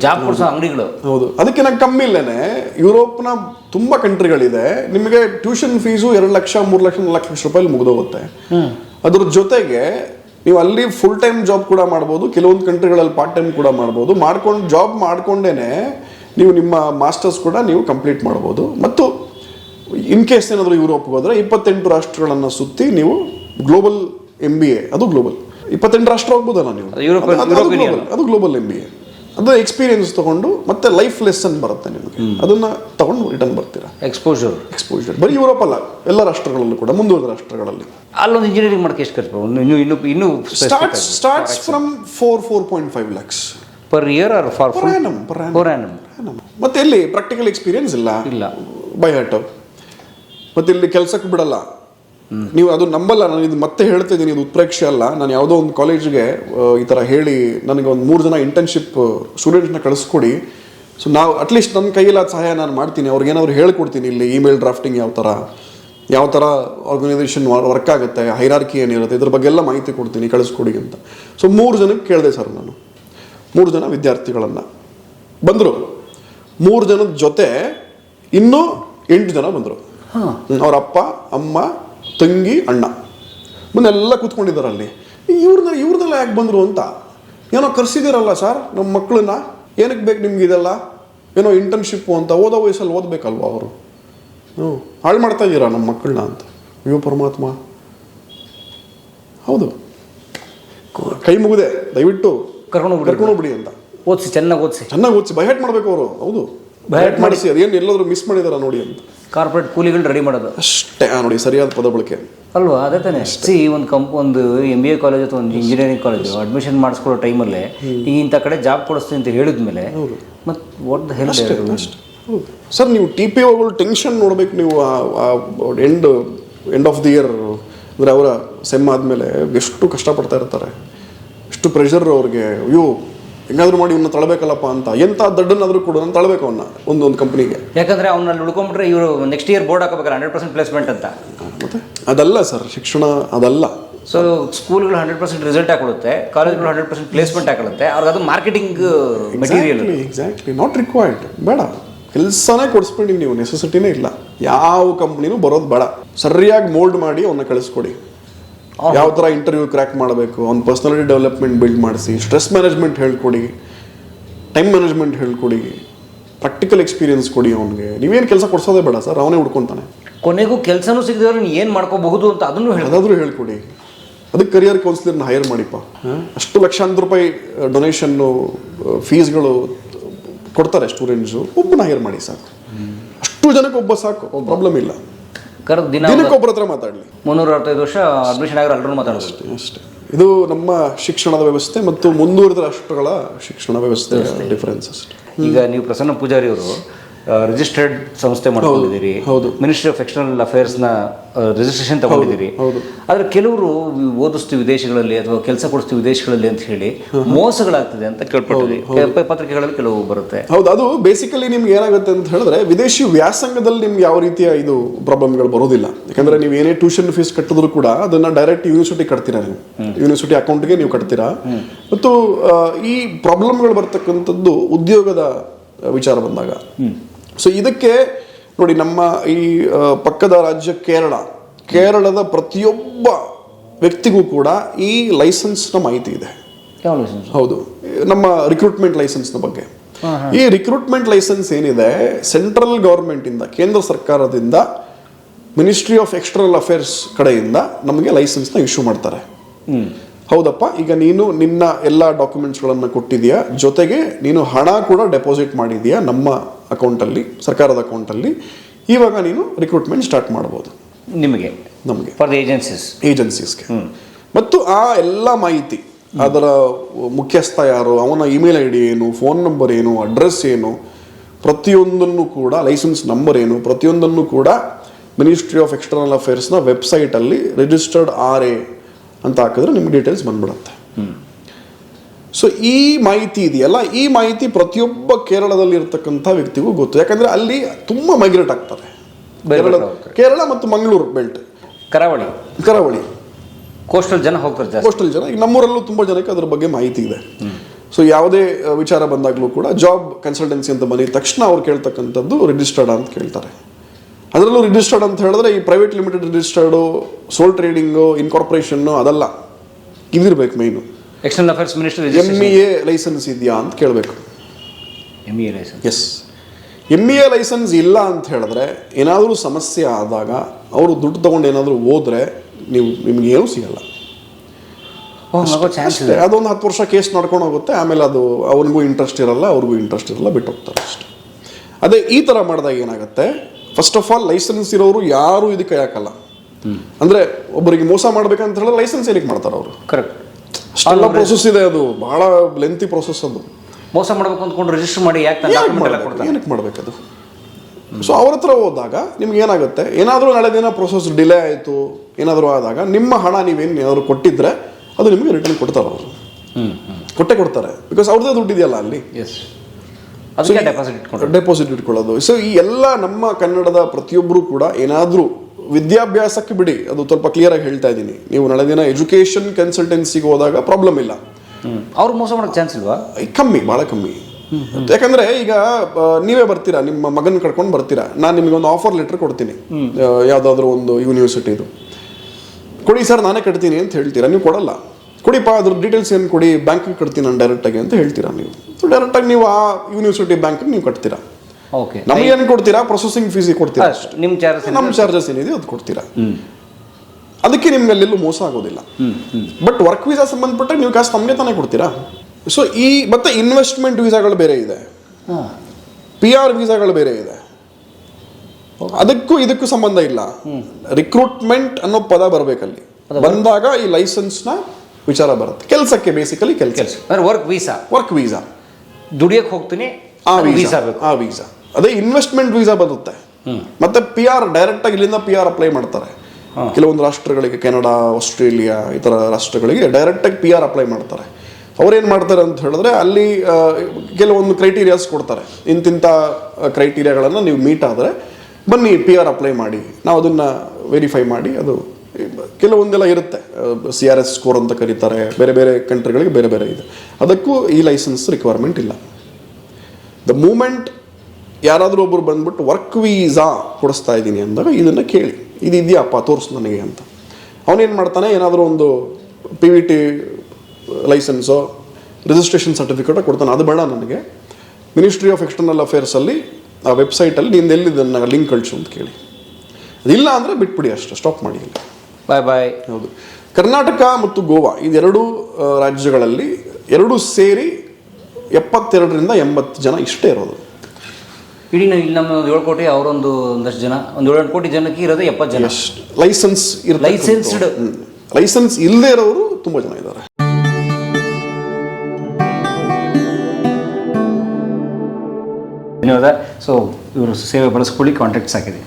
ಜಾಬ್ ಕೊಡಿಸೋ ಅಂಗಡಿಗಳು. ಹೌದು. ಅದಕ್ಕೆ ನಂಗೆ ಕಮ್ಮಿ ಇಲ್ಲೇನೆ. ಯುರೋಪ್ನ ತುಂಬ ಕಂಟ್ರಿಗಳಿದೆ. ನಿಮಗೆ ಟ್ಯೂಷನ್ ಫೀಸು ಎರಡು ಲಕ್ಷ ಮೂರು ಲಕ್ಷ ನಾಲ್ಕು ಲಕ್ಷ ರೂಪಾಯಿ ಮುಗಿದೋಗುತ್ತೆ. ಅದ್ರ ಜೊತೆಗೆ ನೀವು ಅಲ್ಲಿ ಫುಲ್ ಟೈಮ್ ಜಾಬ್ ಕೂಡ ಮಾಡ್ಬೋದು ಕೆಲವೊಂದು ಕಂಟ್ರಿಗಳಲ್ಲಿ ಪಾರ್ಟ್ ಟೈಮ್ ಕೂಡ ಮಾಡ್ಬೋದು. ಮಾಡ್ಕೊಂಡು ಜಾಬ್ ಮಾಡ್ಕೊಂಡೇನೆ ನೀವು ನಿಮ್ಮ ಮಾಸ್ಟರ್ಸ್ ಕೂಡ ನೀವು ಕಂಪ್ಲೀಟ್ ಮಾಡ್ಬೋದು. ಮತ್ತು ಇನ್ ಕೇಸ್ ಏನಾದರೂ ಯುರೋಪ್ಗೆ ಹೋದರೆ ಇಪ್ಪತ್ತೆಂಟು ರಾಷ್ಟ್ರಗಳನ್ನು ಸುತ್ತಿ ನೀವು ಗ್ಲೋಬಲ್ ಎಂ ಬಿ ಎ ಅದು ಗ್ಲೋಬಲ್ ಇಪ್ಪತ್ತೆಂಟು ರಾಷ್ಟ್ರ ಹೋಗ್ಬೋದಲ್ಲ ನೀವು? ಅದು ಗ್ಲೋಬಲ್ ಎಂ ಬಿ ಎ ಅದು ಎಕ್ಸ್ಪೀರಿಯನ್ಸ್ ತಗೊಂಡು ಮತ್ತೆ ಲೈಫ್ ಲೆಸನ್ ಬರುತ್ತೆ ನಿಮಗೆ. ಅದನ್ನ ತಗೊಂಡು ರಿಟರ್ನ್ ಬರ್ತೀರಾ? ಎಕ್ಸ್ಪೋಜರ್ ಎಕ್ಸ್ಪೋಜರ್ ಬರೀ ಯುರೋಪ್ ಅಲ್ಲ ಎಲ್ಲ ರಾಷ್ಟ್ರಗಳಲ್ಲೂ ಕೂಡ ಮುಂದುವರೆದ ರಾಷ್ಟ್ರಗಳಲ್ಲಿ. ಅಲ್ಲೊಂದು ಇಂಜಿನಿಯರಿಂಗ್ ಮಾಡಕ್ಕೆ ಎಷ್ಟು ಖರ್ಚು ಇನ್ನು ಇನ್ನು ಇನ್ನು start starts from four four point five lakhs per year or for per annum per four annum ಮತ್ತೆ ಎಲ್ಲಿ ಪ್ರಾಕ್ಟಿಕಲ್ ಎಕ್ಸ್ಪೀರಿಯನ್ಸ್ ಇಲ್ಲ? ಇಲ್ಲ. ಬೈ ಹಾರ್ಟ್ ಮತ್ತೆ ಇಲ್ಲಿ ಕೆಲಸಕ್ಕೆ ಬಿಡಲ್ಲ. ನೀವು ಅದು ನಂಬಲ್ಲ, ನಾನು ಇದು ಮತ್ತೆ ಹೇಳ್ತಾ ಇದ್ದೀನಿ, ಇದು ಉತ್ಪ್ರೇಕ್ಷೆ ಅಲ್ಲ. ನಾನು ಯಾವುದೋ ಒಂದು ಕಾಲೇಜ್ಗೆ ಈ ಥರ ಹೇಳಿ ನನಗೆ ಒಂದು ಮೂರು ಜನ ಇಂಟರ್ನ್ಶಿಪ್ ಸ್ಟೂಡೆಂಟ್ಸ್ನ ಕಳಿಸ್ಕೊಡಿ. ಸೊ ನಾವು ಅಟ್ಲೀಸ್ಟ್ ನನ್ನ ಕೈಯಲ್ಲಾದ ಸಹಾಯ ನಾನು ಮಾಡ್ತೀನಿ. ಅವ್ರಿಗೆ ಏನಾದ್ರು ಹೇಳ್ಕೊಡ್ತೀನಿ ಇಲ್ಲಿ ಇಮೇಲ್ ಡ್ರಾಫ್ಟಿಂಗ್ ಯಾವ ಥರ ಯಾವ ಥರ ಆರ್ಗನೈಸೇಷನ್ ವರ್ಕ್ ಆಗುತ್ತೆ ಹೈರಾರ್ಕಿ ಏನಿರುತ್ತೆ, ಇದ್ರ ಬಗ್ಗೆ ಎಲ್ಲ ಮಾಹಿತಿ ಕೊಡ್ತೀನಿ, ಕಳಿಸ್ಕೊಡಿ ಅಂತ. ಸೊ ಮೂರು ಜನಕ್ಕೆ ಕೇಳಿದೆ ಸರ್ ನಾನು. ಮೂರು ಜನ ವಿದ್ಯಾರ್ಥಿಗಳನ್ನು. ಬಂದರು. ಮೂರು ಜನದ ಜೊತೆ ಇನ್ನೂ ಎಂಟು ಜನ ಬಂದರು. ಅವ್ರ ಅಪ್ಪ ಅಮ್ಮ ತಂಗಿ ಅಣ್ಣ. ಮುಂದೆಲ್ಲ ಕೂತ್ಕೊಂಡಿದ್ದಾರೆ ಅಲ್ಲಿ ಇವ್ರನ್ನ ಇವ್ರನ್ನೆಲ್ಲ ಯಾಕೆ ಬಂದರು ಅಂತ? ಏನೋ ಕರ್ಸಿದ್ದೀರಲ್ಲ ಸರ್ ನಮ್ಮ ಮಕ್ಕಳನ್ನ ಏನಕ್ಕೆ ಬೇಕು ನಿಮ್ಗೆ ಇದೆಲ್ಲ? ಏನೋ ಇಂಟರ್ನ್ಶಿಪ್ಪು ಅಂತ ಓದೋ ವಯಸ್ಸಲ್ಲಿ ಓದಬೇಕಲ್ವ ಅವರು? ಹ್ಞೂ ಹಾಳು ಮಾಡ್ತಾ ಇದ್ದೀರಾ ನಮ್ಮ ಮಕ್ಕಳನ್ನ ಅಂತ? ಅಯ್ಯೋ ಪರಮಾತ್ಮ. ಹೌದು. ಕೈ ಮುಗಿದೆ ದಯವಿಟ್ಟು ಕರ್ಕೊಂಡು. ಕರ್ಕೊಂಡು ಬಿಡಿ ಅಂತ. ಓದಿಸಿ ಚೆನ್ನಾಗಿ ಓದಿಸಿ. ಚೆನ್ನಾಗಿ ಓದಿಸಿ ಬೈಹೆಟ್ ಮಾಡಬೇಕು ಅವರು. ಹೌದು. ಬೈಹೆಟ್ ಮಾಡಿಸಿ. ಅದೇನು ಎಲ್ಲಾದರೂ ಮಿಸ್ ಮಾಡಿದಾರ ನೋಡಿ ಅಂತ. ಕಾರ್ಪೊರೇಟ್ ಕೂಲಿಗಳು ರೆಡಿ ಮಾಡೋದು. ಅಷ್ಟೇ. ಆ, ನೋಡಿ ಸರಿಯಾದ ಪದ ಬಳಕೆ ಅಲ್ವಾ? ಅದೇ ತಾನೆ. ಸಿ ಒಂದು ಕಂಪ್ ಒಂದು ಎಂ ಬಿ ಎ ಕಾಲೇಜ್ ಅಥವಾ ಒಂದು ಇಂಜಿನಿಯರಿಂಗ್ ಕಾಲೇಜು ಅಡ್ಮಿಷನ್ ಮಾಡಿಸ್ಕೊಳ್ಳೋ ಟೈಮಲ್ಲಿ ಈಗ ಇಂಥ ಕಡೆ ಜಾಬ್ ಕೊಡಿಸ್ತೀನಿ ಅಂತ ಹೇಳಿದ್ಮೇಲೆ ಮತ್ತು ವಾಟ್ ದ ಹೆಲ್ತ್ ಸರ್ ನೀವು ಟಿ ಪಿ ಒಗಳು ಟೆನ್ಷನ್ ನೋಡಬೇಕು ನೀವು. End end of the year ಅಂದರೆ ಅವರ ಸೆಮ್ ಆದಮೇಲೆ ಎಷ್ಟು ಕಷ್ಟಪಡ್ತಾ ಇರ್ತಾರೆ. ಎಷ್ಟು ಪ್ರೆಷರ್ ಅವ್ರಿಗೆ. ಅಯ್ಯೋ ಹೆಂಗಾದ್ರೂ ಮಾಡಿ ಇವನ್ನ ತಳಬೇಕಲ್ಲಪ್ಪ ಅಂತ. ಎಂಥ ದಡ್ಡನ್ನಾದರೂ ಕೂಡ ನಾನು ತಳಬೇಕು ಅವನ್ನ ಒಂದೊಂದು ಕಂಪ್ನಿಗೆ ಯಾಕಂದ್ರೆ ಅವನಲ್ಲಿ ಉಳ್ಕೊಂಡ್ಬಿಟ್ರೆ ಇವರು ನೆಕ್ಸ್ಟ್ ಇಯರ್ ಬೋರ್ಡ್ ಹಾಕಬೇಕಾರೆ ಹಂಡ್ರೆಡ್ ಪರ್ಸೆಂಟ್ ಪ್ಲೇಸ್ಮೆಂಟ್ ಅಂತ. ಮತ್ತೆ? ಅದಲ್ಲ ಸರ್ ಶಿಕ್ಷಣ ಅದಲ್ಲ. ಸೊ ಸ್ಕೂಲ್ಗಳು ಹಂಡ್ರೆಡ್ ಪರ್ಸೆಂಟ್ ರಿಸಲ್ಟ್ ಹಾಕೊಳುತ್ತೆ ಕಾಲೇಜ್ಗಳು ಹಂಡ್ರೆಡ್ ಪರ್ಸೆಂಟ್ ಪ್ಲೇಸ್ಮೆಂಟ್ ಹಾಕೊಳ್ಳುತ್ತೆ ಅವ್ರಿಗೆ ಅದು marketing material exactly not required ಬೇಡ. ಕೆಲಸನೇ ಕೊಡಿಸ್ಬಿಡಿ ನೀವು ನೆಸೆಸಿಟಿನೇ ಇಲ್ಲ. ಯಾವ ಕಂಪ್ನಿನೂ ಬರೋದು ಬೇಡ. ಸರಿಯಾಗಿ ಮೋಲ್ಡ್ ಮಾಡಿ ಅವನ್ನ ಕಳಿಸ್ಕೊಡಿ. ಯಾವ ಥರ ಇಂಟರ್ವ್ಯೂ ಕ್ರ್ಯಾಕ್ ಮಾಡಬೇಕು ಅವ್ನ ಪರ್ಸನಾಲಿಟಿ ಡೆವಲಪ್ಮೆಂಟ್ ಬಿಲ್ಡ್ ಮಾಡಿಸಿ ಸ್ಟ್ರೆಸ್ ಮ್ಯಾನೇಜ್ಮೆಂಟ್ ಹೇಳ್ಕೊಡಿ ಟೈಮ್ ಮ್ಯಾನೇಜ್ಮೆಂಟ್ ಹೇಳ್ಕೊಡಿ ಪ್ರಾಕ್ಟಿಕಲ್ ಎಕ್ಸ್ಪೀರಿಯನ್ಸ್ ಕೊಡಿ ಅವನಿಗೆ. ನೀವೇನು ಕೆಲಸ ಕೊಡ್ಸೋದೇ ಬೇಡ ಸರ್ ಅವನೇ ಹುಡ್ಕೊತಾನೆ. ಕೊನೆಗೂ ಕೆಲಸನೂ ಸಿಗದವ್ರು ನೀನು ಏನು ಮಾಡ್ಕೋಬಹುದು ಅಂತ ಅದನ್ನು ಹೇಳಿ ಅದಾದರೂ ಹೇಳ್ಕೊಡಿ. ಅದಕ್ಕೆ ಕರಿಯರ್ ಕೌನ್ಸಿಲರ್ನ ಹೈರ್ ಮಾಡಿಪ್ಪ. ಅಷ್ಟು ಲಕ್ಷಾಂತರ ರೂಪಾಯಿ ಡೊನೇಷನ್ನು ಫೀಸ್ಗಳು ಕೊಡ್ತಾರೆ ಸ್ಟೂಡೆಂಟ್ಸು ಒಬ್ಬನ ಹೈರ್ ಮಾಡಿ ಸಾಕು. ಅಷ್ಟು ಜನಕ್ಕೆ ಒಬ್ಬ ಸಾಕು ಪ್ರಾಬ್ಲಮ್ ಇಲ್ಲ. ಕರೆದು ದಿನ ದಿನಕ್ಕೆ ಒಬ್ಬರ ಹತ್ರ ಮಾತಾಡಲಿ. ಮುನ್ನೂರ ಅರವತ್ತೈದು ವರ್ಷ ಅಡ್ಮಿಷನ್ ಆಗಿರೋ ಎಲ್ಲರೂ ಮಾತಾಡೋದು. ಅಷ್ಟೇ ಇದು ನಮ್ಮ ಶಿಕ್ಷಣದ ವ್ಯವಸ್ಥೆ ಮತ್ತು ಮುಂದುವರಿದ ರಾಷ್ಟ್ರಗಳ ಶಿಕ್ಷಣ ವ್ಯವಸ್ಥೆ ಡಿಫರೆನ್ಸ್ ಅಷ್ಟೇ. ಈಗ ನೀವು ಪ್ರಸನ್ನ ಪೂಜಾರಿ ಅವರು ರಿಜಿಸ್ಟರ್ಡ್ ಸಂಸ್ಥೆ ಮಾಡ್ಕೊಂಡಿದ್ದೀರಿ. ಹೌದು. ಮಿನಿಸ್ಟ್ರಿ ಆಫ್ ಎಕ್ಸ್ಟರ್ನಲ್ ಅಫೇರ್ಸ್ನ ರಿಜಿಸ್ಟ್ರೇಷನ್ ತಗೊಂಡಿದ್ದೀರಿ. ಆದರೆ ಕೆಲವರು ಓದಿಸ್ತೀವಿ ವಿದೇಶಗಳಲ್ಲಿ ಅಥವಾ ಕೆಲಸ ಕೊಡಿಸ್ತೀವಿ ವಿದೇಶಗಳಲ್ಲಿ ಅಂತ ಹೇಳಿ ಮೋಸಗಳಾಗ್ತದೆ ಅಂತ ಕೇಳ್ಪಟ್ಟಿದ್ದೀವಿ ಪತ್ರಿಕೆಗಳಲ್ಲಿ ಕೆಲವು ಬರುತ್ತೆ. ಹೌದು ಅದು ಬೇಸಿಕಲಿ ನಿಮ್ಗೆ ಏನಾಗುತ್ತೆ ಅಂತ ಹೇಳಿದ್ರೆ ವಿದೇಶಿ ವ್ಯಾಸಂಗದಲ್ಲಿ ನಿಮ್ಗೆ ಯಾವ ರೀತಿಯ ಇದು ಪ್ರಾಬ್ಲಮ್ಗಳು ಬರೋದಿಲ್ಲ ಯಾಕಂದ್ರೆ ನೀವು ಏನೇ ಟ್ಯೂಷನ್ ಫೀಸ್ ಕಟ್ಟಿದ್ರು ಕೂಡ ಅದನ್ನ ಡೈರೆಕ್ಟ್ ಯೂನಿವರ್ಸಿಟಿ ಕಟ್ತೀರಾ ನೀವು? ಯೂನಿವರ್ಸಿಟಿ ಅಕೌಂಟ್ಗೆ ನೀವು ಕಟ್ತೀರಾ? ಮತ್ತು ಈ ಪ್ರಾಬ್ಲಮ್ಗಳು ಬರ್ತಕ್ಕಂಥದ್ದು ಉದ್ಯೋಗದ ವಿಚಾರ ಬಂದಾಗ. ಸೊ ಇದಕ್ಕೆ ನೋಡಿ ನಮ್ಮ ಈ ಪಕ್ಕದ ರಾಜ್ಯ ಕೇರಳ. ಕೇರಳದ ಪ್ರತಿಯೊಬ್ಬ ವ್ಯಕ್ತಿಗೂ ಕೂಡ ಈ ಲೈಸೆನ್ಸ್ನ ಮಾಹಿತಿ ಇದೆ. ಹೌದು. ನಮ್ಮ ರಿಕ್ರೂಟ್ಮೆಂಟ್ ಲೈಸೆನ್ಸ್ನ ಬಗ್ಗೆ. ಈ ರಿಕ್ರೂಟ್ಮೆಂಟ್ ಲೈಸೆನ್ಸ್ ಏನಿದೆ ಸೆಂಟ್ರಲ್ ಗೌರ್ಮೆಂಟಿಂದ ಇಂದ ಕೇಂದ್ರ ಸರ್ಕಾರದಿಂದ ಮಿನಿಸ್ಟ್ರಿ ಆಫ್ ಎಕ್ಸ್ಟರ್ನಲ್ ಅಫೇರ್ಸ್ ಕಡೆಯಿಂದ ನಮಗೆ ಲೈಸೆನ್ಸ್ನ ಇಶ್ಯೂ ಮಾಡ್ತಾರೆ. ಹೌದಪ್ಪ ಈಗ ನೀನು ನಿನ್ನ ಎಲ್ಲ ಡಾಕ್ಯುಮೆಂಟ್ಸ್ಗಳನ್ನು ಕೊಟ್ಟಿದೆಯಾ ಜೊತೆಗೆ ನೀನು ಹಣ ಕೂಡ ಡೆಪಾಸಿಟ್ ಮಾಡಿದೀಯಾ ನಮ್ಮ ಅಕೌಂಟಲ್ಲಿ ಸರ್ಕಾರದ ಅಕೌಂಟಲ್ಲಿ ಇವಾಗ ನೀನು ರಿಕ್ರೂಟ್ಮೆಂಟ್ ಸ್ಟಾರ್ಟ್ ಮಾಡ್ಬೋದು. ನಿಮಗೆ? ನಮಗೆ. ಫಾರ್ ಏಜೆನ್ಸೀಸ್ ಏಜೆನ್ಸೀಸ್ಗೆ ಮತ್ತು ಆ ಎಲ್ಲ ಮಾಹಿತಿ ಅದರ ಮುಖ್ಯಸ್ಥ ಯಾರು ಅವನ ಇಮೇಲ್ ಐ ಡಿ ಏನು ಫೋನ್ ನಂಬರ್ ಏನು ಅಡ್ರೆಸ್ ಏನು ಪ್ರತಿಯೊಂದನ್ನು ಕೂಡ ಲೈಸೆನ್ಸ್ ನಂಬರ್ ಏನು ಪ್ರತಿಯೊಂದನ್ನು ಕೂಡ ಮಿನಿಸ್ಟ್ರಿ ಆಫ್ ಎಕ್ಸ್ಟರ್ನಲ್ ಅಫೇರ್ಸ್ನ ವೆಬ್ಸೈಟಲ್ಲಿ ರಿಜಿಸ್ಟರ್ಡ್ ಆರ್ ಎ ಅಂತ ಹಾಕಿದ್ರೆ ನಿಮ್ಗೆ ಡೀಟೇಲ್ಸ್ ಬಂದ್ಬಿಡುತ್ತೆ. ಸೊ ಈ ಮಾಹಿತಿ ಇದೆಯಲ್ಲ? ಈ ಮಾಹಿತಿ ಪ್ರತಿಯೊಬ್ಬ ಕೇರಳದಲ್ಲಿ ಇರತಕ್ಕಂಥ ವ್ಯಕ್ತಿಗೂ ಗೊತ್ತು. ಯಾಕಂದ್ರೆ ಅಲ್ಲಿ ತುಂಬ ಮೈಗ್ರೇಟ್ ಆಗ್ತಾರೆ ಕೇರಳ ಕೇರಳ ಮತ್ತು ಮಂಗಳೂರು ಬೆಲ್ಟ್ ಕರಾವಳಿ. ಕರಾವಳಿ. ಕೋಸ್ಟಲ್ ಜನ ಹೋಗ್ತಾರೆ ಕೋಸ್ಟಲ್ ಜನ. ಈಗ ನಮ್ಮೂರಲ್ಲೂ ತುಂಬ ಜನಕ್ಕೆ ಅದರ ಬಗ್ಗೆ ಮಾಹಿತಿ ಇದೆ. ಸೊ ಯಾವುದೇ ವಿಚಾರ ಬಂದಾಗಲೂ ಕೂಡ ಜಾಬ್ ಕನ್ಸಲ್ಟೆನ್ಸಿ ಅಂತ ಬಂದಿದ ತಕ್ಷಣ ಅವ್ರು ಕೇಳ್ತಕ್ಕಂಥದ್ದು ರಿಜಿಸ್ಟರ್ಡ್ ಅಂತ ಕೇಳ್ತಾರೆ. ಅದರಲ್ಲೂ ರಿಜಿಸ್ಟರ್ಡ್ ಅಂತ ಹೇಳಿದ್ರೆ ಈ private limited registered sole trading incorporation ಅದಲ್ಲ. ಇದಿರ್ಬೇಕು ಮೈನು external affairs minister M E A license ಇದೆಯಾ ಅಂತ ಕೇಳಬೇಕು. M E license S M E A license ಇಲ್ಲ ಅಂತ ಹೇಳಿದ್ರೆ ಏನಾದರೂ ಸಮಸ್ಯೆ ಆದಾಗ ಅವರು ದುಡ್ಡು ತಗೊಂಡು ಏನಾದರೂ ಹೋದರೆ ನೀವು ನಿಮ್ಗೆ ಏನೂ ಸಿಗಲ್ಲ. ಅದೊಂದು ಹತ್ತು ವರ್ಷ ಕೇಸ್ ನಡ್ಕೊಂಡು ಹೋಗುತ್ತೆ ಆಮೇಲೆ ಅದು ಅವನಿಗೂ ಇಂಟ್ರೆಸ್ಟ್ ಇರಲ್ಲ ಅವ್ರಿಗೂ ಇಂಟ್ರೆಸ್ಟ್ ಇರಲ್ಲ ಬಿಟ್ಟು ಹೋಗ್ತಾರೆ ಅಷ್ಟೆ. ಅದೇ ಈ ಥರ ಮಾಡಿದಾಗ ಏನಾಗುತ್ತೆ ಫಸ್ಟ್ ಆಫ್ ಆಲ್ ಲೈಸೆನ್ಸ್ ಇರೋರು ಯಾರೂ ಇದಕ್ಕೆ ಹಾಕಲ್ಲ. ಅಂದರೆ ಒಬ್ಬರಿಗೆ ಮೋಸ ಮಾಡ್ಬೇಕಂತ ಹೇಳಿದ್ರೆ ಲೈಸೆನ್ಸ್ ಏನಕ್ಕೆ ಮಾಡ್ತಾರೆ ಅವರು? ಕರೆಕ್ಟ್ ಅಷ್ಟೆಲ್ಲ ಪ್ರೊಸೆಸ್ ಇದೆ ಅದು. ಬಹಳ ಲೆಂತಿ ಪ್ರೊಸೆಸ್ ಅದು. ಮೋಸ ಮಾಡಬೇಕು ಅಂದ್ಕೊಂಡು ರಿಜಿಸ್ಟರ್ ಮಾಡಿ ಯಾಕೆ ಏನಕ್ಕೆ ಮಾಡಬೇಕು ಸೊ ಅವ್ರ ಹತ್ರ ಹೋದಾಗ ನಿಮ್ಗೆ ಏನಾಗುತ್ತೆ? ಏನಾದರೂ ನಾಳೆ ದಿನ ಪ್ರೊಸೆಸ್ ಡಿಲೇ ಆಯಿತು ಏನಾದರೂ ಆದಾಗ ನಿಮ್ಮ ಹಣ ನೀವೇನು ಏನಾದರೂ ಕೊಟ್ಟಿದ್ರೆ ಅದು ನಿಮಗೆ ರಿಟರ್ನ್ ಕೊಡ್ತಾರೆ ಅವರು. ಕೊಟ್ಟೆ ಕೊಡ್ತಾರೆ. ಬಿಕಾಸ್ ಅವ್ರದ್ದೇ ದುಡ್ಡಿದೆಯಲ್ಲ ಅಲ್ಲಿ. ಎಸ್ ಅದಕ್ಕೆ ಡೆಪಾಸಿಟ್ ಡೆಪಾಸಿಟ್ ಇಟ್ಕೊಳ್ಳೋದು. ಸೊ ಈ ಎಲ್ಲ ನಮ್ಮ ಕನ್ನಡದ ಪ್ರತಿಯೊಬ್ಬರು ಕೂಡ ಏನಾದರೂ ವಿದ್ಯಾಭ್ಯಾಸಕ್ಕೆ ಬಿಡಿ. ಅದು ಸ್ವಲ್ಪ ಕ್ಲಿಯರ್ ಆಗಿ ಹೇಳ್ತಾ ಇದ್ದೀನಿ. ನೀವು ನಾಳೆ ದಿನ ಎಜುಕೇಶನ್ ಕನ್ಸಲ್ಟೆನ್ಸಿಗೆ ಹೋದಾಗ ಪ್ರಾಬ್ಲಮ್ ಇಲ್ಲ. ಅವ್ರು ಮೋಸ ಮಾಡೋಕ್ಕೆ ಚಾನ್ಸ್ ಇಲ್ವಾ? ಕಮ್ಮಿ ಭಾಳ ಕಮ್ಮಿ. ಯಾಕಂದ್ರೆ ಈಗ ನೀವೇ ಬರ್ತೀರಾ? ನಿಮ್ಮ ಮಗನ ಕರ್ಕೊಂಡು ಬರ್ತೀರಾ? ನಾನು ನಿಮಗೆ ಒಂದು ಆಫರ್ ಲೆಟರ್ ಕೊಡ್ತೀನಿ. ಯಾವುದಾದ್ರೂ ಒಂದು ಯೂನಿವರ್ಸಿಟಿದು ಕೊಡಿ ಸರ್ ನಾನೇ ಕಟ್ತೀನಿ ಅಂತ ಹೇಳ್ತೀರಾ? ನೀವು ಕೊಡಲ್ಲ. ಕೊಡಿಪ್ಪ ಅದ್ರ ಡೀಟೇಲ್ಸ್ ಏನು ಕೊಡಿ? ಬ್ಯಾಂಕಿಗೆ ಕಟ್ತೀನಿ ನಾನು ಡೈರೆಕ್ಟಾಗಿ ಅಂತ ಹೇಳ್ತೀರಾ ನೀವು? ಸೊ ಡೈರೆಕ್ಟಾಗಿ ನೀವು ಆ ಯೂನಿವರ್ಸಿಟಿ ಬ್ಯಾಂಕಿಗೆ ನೀವು ಕಟ್ತೀರಾ? ಓಕೆ ನಮಗೆ ಏನು ಕೊಡ್ತೀರಾ? ಪ್ರೊಸೆಸಿಂಗ್ ಫೀಸ್ ಕೊಡ್ತೀರಾ? ನಿಮ್ಮ ಚಾರ್ಜಸ್ ನಮ್ಮ ಚಾರ್ಜಸ್ ಏನಿದೆ ಅದು ಕೊಡ್ತೀರಾ? ಅದಕ್ಕೆ ನಿಮ್ಗೆ ಅಲ್ಲೆಲ್ಲೂ ಮೋಸ ಆಗೋದಿಲ್ಲ. ಬಟ್ ವರ್ಕ್ ವೀಸಾ ಸಂಬಂಧಪಟ್ಟ ನೀವು ಕಾಸು ನಮಗೆ ತಾನೇ ಕೊಡ್ತೀರಾ? ಸೊ ಈ ಮತ್ತೆ ಇನ್ವೆಸ್ಟ್ಮೆಂಟ್ ವೀಸಾಗಳು ಬೇರೆ ಇದೆ. ಪಿ ಆರ್ ವೀಸಾಗಳು ಬೇರೆ ಇದೆ. ಅದಕ್ಕೂ ಇದಕ್ಕೂ ಸಂಬಂಧ ಇಲ್ಲ. ರಿಕ್ರೂಟ್ಮೆಂಟ್ ಅನ್ನೋ ಪದ ಬರಬೇಕಲ್ಲಿ. ಬಂದಾಗ ಈ ಲೈಸೆನ್ಸ್ನ ವಿಚಾರ ಬರುತ್ತೆ. ಕೆಲಸಕ್ಕೆ ಬೇಸಿಕಲಿ ಕೆಲಸ. ವರ್ಕ್ ವೀಸಾ ವರ್ಕ್ ವೀಸಾ ದುಡಿಯಕ್ಕೆ ಹೋಗ್ತೀನಿ ಆ ವೀಸಾ ವೀಸಾ ಆ ವೀಸಾ ಅದೇ ಇನ್ವೆಸ್ಟ್ಮೆಂಟ್ ವೀಸಾ ಬರುತ್ತೆ. ಮತ್ತೆ ಪಿ ಆರ್ ಡೈರೆಕ್ಟ್ ಆಗಿ ಇಲ್ಲಿಂದ ಪಿ ಆರ್ ಅಪ್ಲೈ ಮಾಡ್ತಾರೆ. ಕೆಲವೊಂದು ರಾಷ್ಟ್ರಗಳಿಗೆ ಕೆನಡಾ ಆಸ್ಟ್ರೇಲಿಯಾ ಈ ಥರ ರಾಷ್ಟ್ರಗಳಿಗೆ ಡೈರೆಕ್ಟ್ ಆಗಿ ಪಿ ಆರ್ ಅಪ್ಲೈ ಮಾಡ್ತಾರೆ. ಅವ್ರೇನು ಮಾಡ್ತಾರೆ ಅಂತ ಹೇಳಿದ್ರೆ ಅಲ್ಲಿ ಕೆಲವೊಂದು ಕ್ರೈಟೀರಿಯಾಸ್ ಕೊಡ್ತಾರೆ. ಇಂತಿಂಥ ಕ್ರೈಟೀರಿಯಾಗಳನ್ನು ನೀವು ಮೀಟ್ ಆದರೆ ಬನ್ನಿ ಪಿ ಆರ್ ಅಪ್ಲೈ ಮಾಡಿ. ನಾವು ಅದನ್ನ ವೆರಿಫೈ ಮಾಡಿ ಅದು ಕೆಲವೊಂದೆಲ್ಲ ಇರುತ್ತೆ. ಸಿ ಆರ್ ಎಸ್ ಸ್ಕೋರ್ ಅಂತ ಕರೀತಾರೆ ಬೇರೆ ಬೇರೆ ಕಂಟ್ರಿಗಳಿಗೆ ಬೇರೆ ಬೇರೆ ಇದೆ. ಅದಕ್ಕೂ ಈ ಲೈಸೆನ್ಸ್ ರಿಕ್ವೈರ್ಮೆಂಟ್ ಇಲ್ಲ. ದ ಮೂಮೆಂಟ್ ಯಾರಾದರೂ ಒಬ್ಬರು ಬಂದ್ಬಿಟ್ಟು ವರ್ಕ್ ವೀಸಾ ಕೊಡಿಸ್ತಾ ಇದ್ದೀನಿ ಅಂದಾಗ ಇದನ್ನು ಕೇಳಿ. ಇದು ಇದೆಯಪ್ಪ ತೋರಿಸು ನನಗೆ ಅಂತ. ಅವನೇನು ಮಾಡ್ತಾನೆ ಏನಾದರೂ ಒಂದು ಪಿ ವಿ ಟಿ ಲೈಸೆನ್ಸೋ ರಿಜಿಸ್ಟ್ರೇಷನ್ ಸರ್ಟಿಫಿಕೇಟೋ ಕೊಡ್ತಾನೆ. ಅದು ಬೇಡ ನನಗೆ. ಮಿನಿಸ್ಟ್ರಿ ಆಫ್ ಎಕ್ಸ್ಟರ್ನಲ್ ಅಫೇರ್ಸಲ್ಲಿ ಆ ವೆಬ್ಸೈಟಲ್ಲಿ ನೀನು ಎಲ್ಲಿ ನನಗೆ ಲಿಂಕ್ ಕಳಿಸು ಅಂತ ಕೇಳಿ. ಅದಿಲ್ಲ ಅಂದರೆ ಬಿಟ್ಬಿಡಿ ಅಷ್ಟೇ ಸ್ಟಾಪ್ ಮಾಡಿ ಇಲ್ಲಿ ಬಾಯ್ ಬಾಯ್ ಹೌದು. ಕರ್ನಾಟಕ ಮತ್ತು ಗೋವಾ ಇದೆರಡು ರಾಜ್ಯಗಳಲ್ಲಿ ಎರಡೂ ಸೇರಿ ಎಪ್ಪತ್ತೆರಡರಿಂದ ಎಂಬತ್ತು ಜನ ಇಷ್ಟೇ ಇರೋದು. ಇಡೀ ನಾವು ಇಲ್ಲಿ ನಮ್ಮ ಒಂದು ಏಳು ಕೋಟಿ ಅವರೊಂದು ಒಂದಷ್ಟು ಜನ ಒಂದು ಏಳೆಂಟು ಕೋಟಿ ಜನಕ್ಕೆ ಇರೋದು ಎಪ್ಪತ್ತು ಜನ. ಲೈಸೆನ್ಸ್ ಲೈಸೆನ್ಸ್ಡ್ ಲೈಸೆನ್ಸ್ ಇಲ್ಲದೆ ಇರೋರು ತುಂಬ ಜನ ಇದ್ದಾರೆ. ಧನ್ಯವಾದ. ಸೊ ಇವರು ಸೇವೆ ಬಳಸ್ಕೊಳ್ಳಿ ಕಾಂಟ್ಯಾಕ್ಟ್ಸ್ ಹಾಕಿದೆ